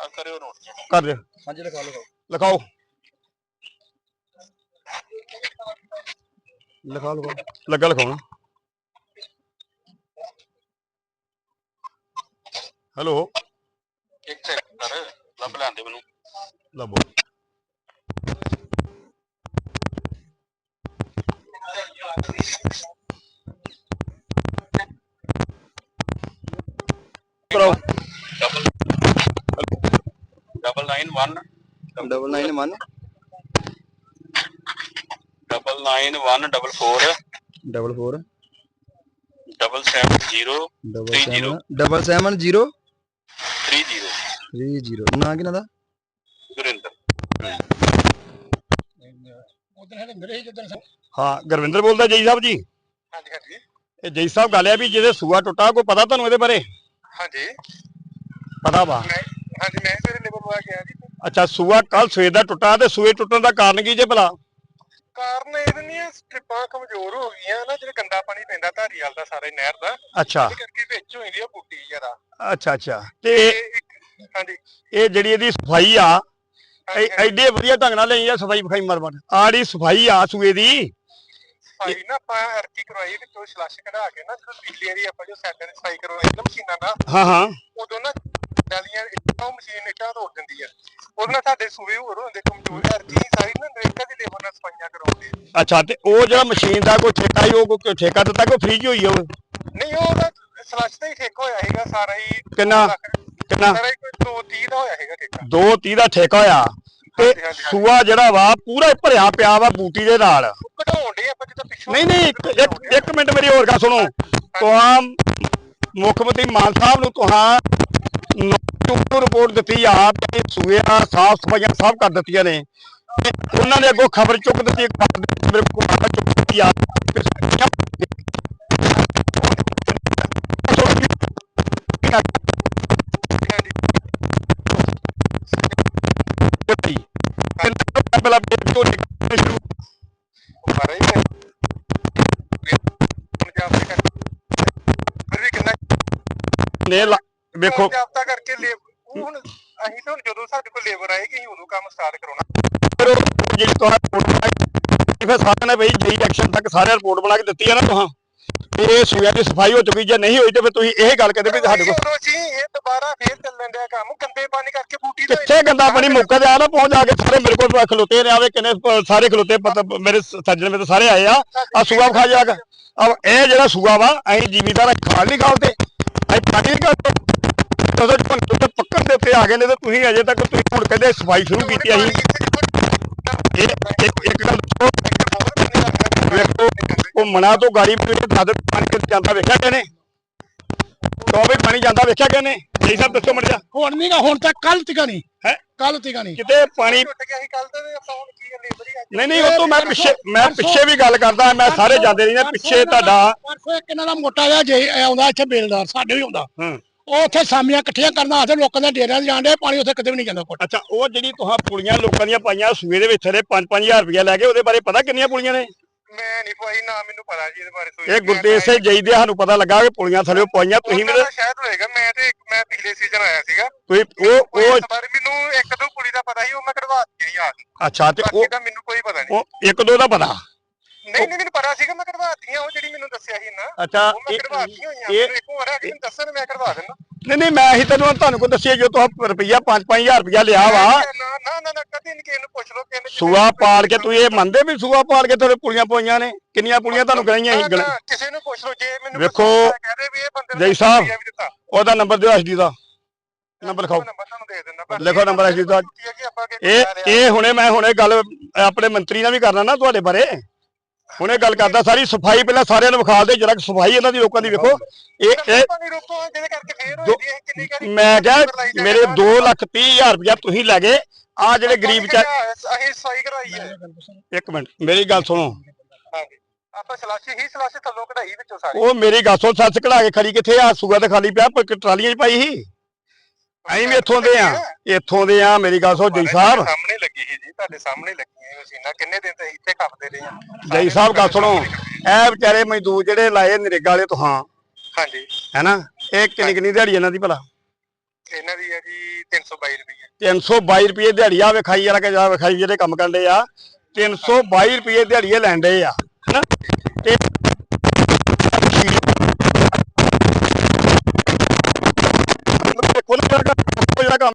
ਆਹ ਕਰਿਓ ਨੋਟ। ਕਰ ਦਿਓ। ਹਾਂਜੀ ਲਿਖਾ ਲਓ ਲਿਖਾਓ। ਲਿਖਾ ਲਓ ਲੱਗਾ ਲਿਖਾਉਣਾ। ਹੈਲੋ। ਇੱਕ ਸੈਕਿੰਡ ਕਰ ਲੱਭ ਲੈਂਦੇ ਮੈਨੂੰ। ਲੱਭੋ। ਕਰੋ double nine one double nine one double nine one double four double 4 double seven zero double Three zero. 7 double 7 0 three zero 3 0 ਨਾਂ ਕਿਹਨਾਂ ਦਾ ਗੁਰਿੰਦਰ ਹੀ ਹਾਂ ਗੁਰਵਿੰਦਰ ਬੋਲਦਾ ਜਈ ਸਾਹਿਬ ਜੀ। ਹਾਂਜੀ ਹਾਂਜੀ। ਇਹ ਜਈ ਸਾਹਿਬ ਗੱਲ ਹੈ ਵੀ ਜਿਹਦੇ ਸੂਆ ਟੁੱਟਾ ਕੋਈ ਪਤਾ ਤੁਹਾਨੂੰ ਇਹਦੇ ਬਾਰੇ? ਹਾਂਜੀ। ਪਤਾ ਵਾ। ਮੈਂ ਹਾਂਜੀ ਮੈਂ ਸਵੇਰੇ ਲੇਬਰ ਲਵਾ ਕੇ ਆਇਆ ਜੀ। ਅੱਛਾ ਸੂਆ ਕੱਲ ਸਵੇਰ ਦਾ ਟੁੱਟਾ ਤੇ ਸੂਏ ਟੁੱਟਣ ਦਾ ਕਾਰਨ ਕੀ ਜੇ ਭਲਾ? ਕਾਰਨ ਇਹ ਨਹੀਂ ਸਟ੍ਰਿਪਾਂ ਕਮਜ਼ੋਰ ਹੋ ਗਈਆਂ ਨਾ ਜਿਹੜੇ ਗੰਦਾ ਪਾਣੀ ਪੈਂਦਾ ਧਾਰੀਵਾਲ ਦਾ ਸਾਰੇ ਨਹਿਰ ਦਾ। ਅੱਛਾ। ਕਰਕੇ ਵਿੱਚ ਹੋ ਜਾਂਦੀ ਆ ਬੂਟੀ ਜਰਾ ਅੱਛਾ ਅੱਛਾ। ਤੇ ਹਾਂਜੀ। ਇਹ ਜਿਹੜੀ ਇਹਦੀ ਸਫ਼ਾਈ ਆ ਐ- ਐਡੇ ਵਧੀਆ ਢੰਗ ਨਾਲ ਲਈ ਆ ਸਫ਼ਾਈ ਵਿਖਾਈ ਮਰ ਮਰ। ਆੜੀ ਸਫ਼ਾਈ ਆ ਸੂਏ ਦੀ। ਸਫ਼ਾਈ ਨਾ ਆਪਾਂ ਅਰਕੀ ਕਰਵਾਈ ਵੀ ਤੋਂ ਸਲੱਸ਼ ਕਢਾ ਕੇ ਨਾ ਜਦੋਂ ਪਿਛਲੀ ਵਾਰੀ ਆਪਾਂ ਜੋ ਸੈਟਰ ਦੀ ਸਫ਼ਾਈ ਕਰਵਾਈ ਨਾ ਮਸ਼ੀਨਾਂ ਨਾਲ ਹਾਂ ਹਾਂ। ਉਦੋਂ ਨਾ ਡਾਲੀਆਂ ਉਹ ਮਸ਼ੀਨ ਇੱਟਾਂ ਤੋੜ ਦਿੰਦੀ ਆ। ਉਹਦੇ ਨਾਲ ਸਾਡੇ ਸੂਏ ਹੋਰ ਹੁੰਦੇ ਕਮਜ਼ੋਰ ਅਰਕੀ ਸਾਰੀ ਨਾ ਨਰੇਗਾ ਦੀ ਲੇਬਰ ਨਾਲ ਸਫਾਈਆਂ ਕਰਾਉਂਦੇ ਆ। ਅੱਛਾ ਤੇ ਉਹ ਜਿਹੜਾ ਮਸ਼ੀਨ ਦਾ ਕੋਈ ਠੇਕਾ ਹੀ ਉਹ ਕੋਈ ਠੇਕਾ ਦਿੱਤਾ ਕੋਈ ਫ੍ਰੀ ਚ ਹੋਈ ਆ ਉਹ? ਨਹੀਂ ਉਹ ਸਲੱਸ਼ ਦਾ ਹੀ ਠੇਕਾ ਹੋਇਆ ਹੈਗਾ ਸਾਰਾ ਹੀ ਕਿੰਨਾ? ਕਿੰਨਾ? ਸਾਰਾ ਹੀ ਕੋਈ 230 ਦਾ ਹੋਇਆ ਹੈਗਾ ਠੇਕਾ। 230 ਦਾ ਠੇਕਾ ਹੋਇਆ। ਤੇ ਹਾਂਜੀ, ਹਾਂਜੀ, ਹਾਂਜੀ। ਸੂਆ ਜਿਹੜਾ ਵਾ ਪੂਰਾ ਹੀ ਭਰਿਆ ਪਿਆ ਵਾ ਬੂਟੀ ਦੇ ਨਾਲ। ਕਢਾਉਣ ਦੇ ਆਪਾਂ ਜਦੋਂ ਪਿੱਛੋਂ ਨਹੀਂ ਨਹੀਂ ਇੱਕ ਇੱਕ- ਇੱਕ ਮਿੰਟ ਮੇਰੀ ਹੋਰ ਗੱਲ ਸੁਣੋ। ਤੁਹਾਂ ਮੁੱਖ ਮੰਤਰੀ ਮਾਨ ਸਾਹਿਬ ਨੂੰ ਤੁਹਾਂ ਨੂੰ ਰਿਪੋਰਟ ਦਿੱਤੀ ਆ ਕਿ ਸੂਏ ਆ ਸਾਫ਼ ਸਫਾਈਆਂ ਸਭ ਕਰ ਦਿੱਤੀਆਂ ਨੇ। ਤੇ ਉਹਨਾਂ ਨੇ ਅੱਗੋਂ ਖਬਰ ਚੁੱਕ ਦਿੱਤੀ ਖਬਰ ਦੇ ਵਿੱਚ ਮੇਰੇ ਕੋਲ ਖਬਰ ਚੁੱਕ ਦਿੱਤੀ ਆ। ਕਿ ਸਫਾਈਆਂ ਤੇ ਪਹਿਲਾਂ ਫਿਰ ਤੋਂ ਸ਼ੁਰੂ। ਮਾਰਾ ਹੀ। ਹੈ ਪੰਜਾਬ ਦੇ ਫਿਰ ਵੀ ਕਿੰਨਾ ਨੇ ਲਾ- ਵੇਖੋ। ਜਾਬਤਾ ਕਰਕੇ ਲੇਬਰ ਹੁਣ ਅਸੀਂ ਤਾਂ ਜਦੋਂ ਸਾਡੇ ਕੋਲ ਲੇਬਰ ਆਏਗੀ ਅਸੀਂ ਉਦੋਂ ਕੰਮ ਸਟਾਰਟ ਕਰਾਉਣਾ। ਫਿਰ ਉਹ ਜਿਹੜੀ ਤੁਹਾਂ ਰਿਪੋਰਟ ਬਣਾਈ ਫਿਰ ਸਾਰਿਆਂ ਨੇ ਬਈ ਜਈ ਐਕਸ਼ਨ ਤੱਕ ਸਾਰੇ ਰਿਪੋਰਟ ਬਣਾ ਕੇ ਦਿੱਤੀ ਆ ਨਾ ਤੁਹਾਂ ਤੇ ਇਹ ਸੂਇਆ ਦੀ ਸਫ਼ਾਈ ਹੋ ਚੁੱਕੀ ਜੇ ਨਹੀਂ ਹੋਈ ਤੇ ਫਿਰ ਤੁਸੀਂ ਇਹ ਗੱਲ ਕਹਿੰਦੇ ਵੀ ਸਾਡੇ ਕੋਲ ਜੀ ਇਹ ਦੁਬਾਰਾ ਫੇਰ ਚੱਲਣ ਡਿਆ ਕੰਮ ਗੰਦੇ ਪਾਣੀ ਕਰਕੇ ਬੂਟੀ ਦਾ ਕਿੱਥੇ ਗੰਦਾ ਪਾਣੀ? ਮੌਕੇ ਤੇ ਆ ਨਾ ਪਹੁੰਚ ਜਾ ਕੇ ਸਾਰੇ ਮੇਰੇ ਕੋਲ ਖਲੋਤੇ ਨੇ ਆਵੇ ਕਿੰਨੇ ਸਾਰੇ ਖਲੋਤੇ ਪਤਾ ਮੇਰੇ ਸੱਜਣ ਮੇਰੇ ਸਾਰੇ ਆਏ ਆ। ਆ ਸੂਆ ਖਾ ਜਾ ਕੇ। ਇਹ ਜਿਹੜਾ ਸੂਆ ਵਾ ਅਸੀਂ ਜ਼ਿਮੀਦਾਰ ਖਾਲ ਨਹੀਂ ਖਾਲਤੇ ਅਸੀਂ ਪਾਣੀ ਨਹੀਂ ਖਾਲਤੇ ਜਦੋਂ ਝੋਨੇ ਤੇ ਪੱਕਣ ਦੇ ਉੱਤੇ ਆ ਗਏ ਨੇ ਤੇ ਤੁਸੀਂ ਅਜੇ ਤੱਕ ਤੁਸੀਂ ਹੁਣ ਕਹਿੰਦੇ ਸਫ਼ਾਈ ਸ਼ੁਰੂ ਕੀਤੀ ਅਸੀਂ। ਇਹ ਇੱਕ ਇੱਕ ਗੱਲ ਦੱਸੋ, ਵੇਖੋ ਉਹ ਮਨਾ ਤੋਂ ਗਾੜੀ ਮੇਰੇ ਦਾਦਰ ਪਾਣੀ ਤੇ ਜਾਂਦਾ ਵੇਖਿਆ ਕਿਨੇ ਤੋਂ ਵੀ ਪਾਣੀ ਜਾਂਦਾ ਵੇਖਿਆ ਕਿਨੇ ਜੀ ਸਾਹਿਬ ਦੱਸੋ ਮੜ ਜਾ ਹੁਣ ਨਹੀਂਗਾ ਹੁਣ ਤੱਕ ਕੱਲ ਤੀਕਾ ਨਹੀਂ ਹੈਂ? ਕੱਲ ਤੀਕਾ ਨਹੀਂ ਕਿਤੇ ਪਾਣੀ ਟੁੱਟ ਗਿਆ ਸੀ ਕੱਲ ਤੇ ਆਪਾਂ ਹੁਣ ਕੀ ਲੇਬਰ ਹੀ ਅੱਜ ਨਹੀਂ ਨਹੀਂ ਉਹ ਤੋਂ ਮੈਂ ਪਿੱਛੇ ਮੈਂ ਪਿੱਛੇ ਵੀ ਗੱਲ ਕਰਦਾ ਮੈਂ ਸਾਰੇ ਜਾਂਦੇ ਰਹੀ ਨੇ ਪਿੱਛੇ ਤੁਹਾਡਾ ਪਰਸੋਂ ਇੱਕ ਇਹਨਾਂ ਦਾ ਮੋਟਾ ਜਿਹਾ ਜੇ ਆਉਂਦਾ ਇੱਥੇ ਬੇਲਦਾਰ ਸਾਡੇ ਵੀ ਆਉਂਦਾ। ਹੂੰ। ਉਹ ਉੱਥੇ ਸਾਮੀਆਂ ਇਕੱਠੀਆਂ ਕਰਨ ਆਸਤੇ ਲੋਕਾਂ ਦੇ ਡੇਰਿਆਂ 'ਚ ਜਾਂਦੇ ਪਾਣੀ ਉੱਥੇ ਕਿਤੇ ਵੀ ਨਹੀਂ ਜਾਂਦਾ ਕੋਟ ਅੱਛਾ ਉਹ ਜਿਹੜੀ ਤੁਹਾਂ ਪੁਲੀਆਂ ਲੋਕਾਂ ਦੀਆਂ ਪਾਈਆਂ ਸੂਏ ਦੇ ਵਿੱਚ ਥਲੇ 5-5000 ਰੁਪਇਆ ਲੈ ਕੇ ਉਹਦੇ ਬਾਰੇ ਪਤਾ ਕਿੰਨੀਆਂ ਪੁਲੀਆਂ ਨੇ? ਮੈਂ ਨਹੀਂ ਪਾਈ ਨਾ ਮੈਨੂੰ ਪਤਾ ਜੀ ਇਹਦੇ ਬਾਰੇ ਕੋਈ। ਇਹ ਗੁਰਦੇਵ ਸਿੰਘ ਜਈ ਦੇ ਸਾਨੂੰ ਪਤਾ ਲੱਗਾ ਕਿ ਪੁਲੀਆਂ ਥਲੇ ਪਾਈਆਂ ਤੁਸੀਂ ਦਾ ਸ਼ਾਇਦ ਹੋਏਗਾ ਮੈਂ ਤੇ ਮੈਂ ਪਿਛਲੇ ਸੀਜ਼ਨ ਆਇਆ ਸੀਗਾ। ਤੁਸੀਂ ਉਹ ਉਹ ਮੈਨੂੰ ਇੱਕ ਦੋ ਕੁੜੀ ਦਾ ਪਤਾ ਸੀ ਉਹ ਮੈਂ ਕਢਵਾ ਦਿੱਤੀ ਕੇ ਅੱਛਾ ਤੇ ਉਹ ਮੈਨੂੰ ਕੋਈ ਪਤਾ ਨਹੀਂ। ਉਹ ਇੱਕ ਦੋ ਦਾ ਪਤਾ? ਨਹੀਂ ਨਹੀਂ ਮੈਨੂੰ ਪਤਾ ਸੀਗਾ ਮੈਂ ਕਢਵਾ ਦਿੱਤੀਆਂ ਉਹ ਜਿਹੜੀ ਮੈਨੂੰ ਦੱਸਿਆ ਸੀ ਨਾ। ਅੱਛਾ ਉਹ ਮੈਂ ਇਹ- ਕਢਵਾ ਦਿੱਤੀਆਂ ਹੋਈਆਂ। ਇਹ- ਮੈਨੂੰ ਇੱਕ ਵਾਰ ਆ ਕੇ ਦੱਸਣ ਮੈਂ ਕਢਵਾ ਦਿੰਦਾ। ਨਹੀਂ ਨਹੀਂ ਮੈਂ ਹੀ ਤੈਨੂੰ ਤੁਹਾਨੂੰ ਕੋ ਦੱਸਿਆ ਜੋ ਤੁਸੀਂ ਰੁਪਈਆ 5-5000 ਰੁਪਈਆ ਲਿਆ ਵਾ। ਨਾ ਨਾ ਨਾ ਨਾ ਕਦੀ ਨਹੀਂ ਕਿਸੇ ਨੂੰ ਪੁੱਛ ਲੋ ਕਿਸੇ ਨੇ ਸੂਆ ਪਾਲ ਕੇ ਤੂੰ ਇਹ ਮੰਨਦੇ ਵੀ ਸੂਆ ਪਾਲ ਕੇ ਤੇਰੇ ਪੁਲੀਆਂ ਪੋਈਆਂ ਨੇ? ਕਿੰਨੀਆਂ ਪੁਲੀਆਂ ਤੁਹਾਨੂੰ ਗਲਾਈਆਂ ਸੀ ਗਲ- ਕਿਸੇ ਨੂੰ ਪੁੱਛ ਲੋ ਜੇ ਮੈਨੂੰ ਵੇਖੋ, ਕਹਦੇ ਵੀ ਇਹ ਬੰਦੇ ਜੈ ਸਾਹਿਬ, ਉਹਦਾ ਨੰਬਰ ਦਿਓ ਐਸਡੀ ਦਾ। ਨੰਬਰ ਲਿਖਾਓ। ਨੰਬਰ ਤੁਹਾਨੂੰ ਦੇ ਦਿੰਦਾ ਲਿਖੋ ਨੰਬਰ ਤਾਂ- ਹੈ ਕਿ ਆਪਾਂ ਅੱਗੇ ਇਹ ਰਹੇ ਇਹ ਹੁਣੇ ਮੈਂ ਹੁਣੇ ਗੱਲ ਆਪਣੇ ਮੰਤਰੀ ਨਾਲ ਵੀ ਕਰਨਾ ਨਾ ਤੁਹਾਡੇ ਬਾਰੇ। ਹੁਣੇ ਗੱਲ ਕਰਦਾ ਸਾਰੀ ਸਫ਼ਾਈ ਪਹਿਲਾਂ ਸਾਰਿਆਂ ਨੂੰ ਵਿਖਾ ਦੇ ਜਰਾ ਸਫ਼ਾਈ ਇਹਨਾਂ ਦੀ ਲੋਕਾਂ ਦੀ ਵੇਖੋ। ਇਹ ਇਹ ਮੈਂ ਕਿਹਾ ਮੇਰੇ 2 ਲੱਖ 30 ਹਜ਼ਾਰ ਰੁਪਇਆ ਤੁਸੀਂ ਲੈ ਗਏ। ਆ ਜਿਹੜੇ ਗਰੀਬ ਚ ਅਸੀਂ ਸਫ਼ਾਈ ਕਰਵਾਈ ਹੈ। ਇੱਕ ਮਿੰਟ ਮੇਰੀ ਗੱਲ ਸੁਣੋ। ਆਪਾਂ ਸਲਾਸ਼ੀ ਹੀ ਸਲਾਸ਼ੀ ਥੱਲੋਂ ਕਢਾਈ ਵਿੱਚੋਂ ਸਾਰੀ। ਉਹ ਮੇਰੀ ਗੱਲ ਸੁਣ ਸੱਸ ਕਢਾ ਕੇ ਖੜੀ ਕਿੱਥੇ ਆ? ਸੂਆ ਤੇ ਖਾਲੀ ਪਿਆ ਪਰ ਟਰਾਲੀਆਂ 'ਚ ਪਾਈ ਸੀ। ਅਸੀਂ ਵੀ ਇੱਥੋਂ ਦੇ ਆ ਇੱਥੋਂ ਦੇ ਆ ਮੇਰੀ ਗੱਲ ਸੁਣ ਜੈ ਸਾਹਿਬ। ਸਾਹਮਣੇ ਲੱਗੀ ਸੀ ਜੀ ਤੁਹਾਡੇ ਸਾਹਮਣੇ ਲੱਗੀ ਹੈ ਮਸ਼ੀਨਾਂ ਕਿੰਨੇ ਦਿਨ ਤੇ ਇੱਥੇ ਕੱਪਦੇ ਰਹੇ ਆ ਜੈ ਸਾਹਿਬ ਗੱਲ ਸੁਣੋ। ਇਹ ਵਿਚਾਰੇ ਮਜ਼ਦੂਰ ਜਿਹੜੇ ਲਾਏ ਨਰੇਗਾ ਵਾਲੇ ਤੋਂ ਹਾਂ। ਹਾਂਜੀ। ਹੈਨਾ ਇਹ ਕਿੰਨੀ ਕਿੰਨੀ ਦਿਹਾੜੀ ਇਹਨਾਂ ਦੀ ਭਲਾ? ਇਹਨਾਂ ਦੀ ਹੈ ਜੀ 322 ਰੁਪਏ 322 ਰੁਪਏ ਦਿਹਾੜੀ ਆ ਵਿਖਾਈ ਜਰਾ ਕਿ ਜਾ ਵਿਖਾਈ ਜਿਹੜੇ ਕੰਮ ਕਰਦੇ ਆ। 322 ਰੁਪਏ ਦਿਹਾੜੀ ਇਹ ਲੈਂਦੇ ਆ। ਹੈਨਾ ਤੇ ਕੋਲ ਜਿਹੜਾ ਕੰਮ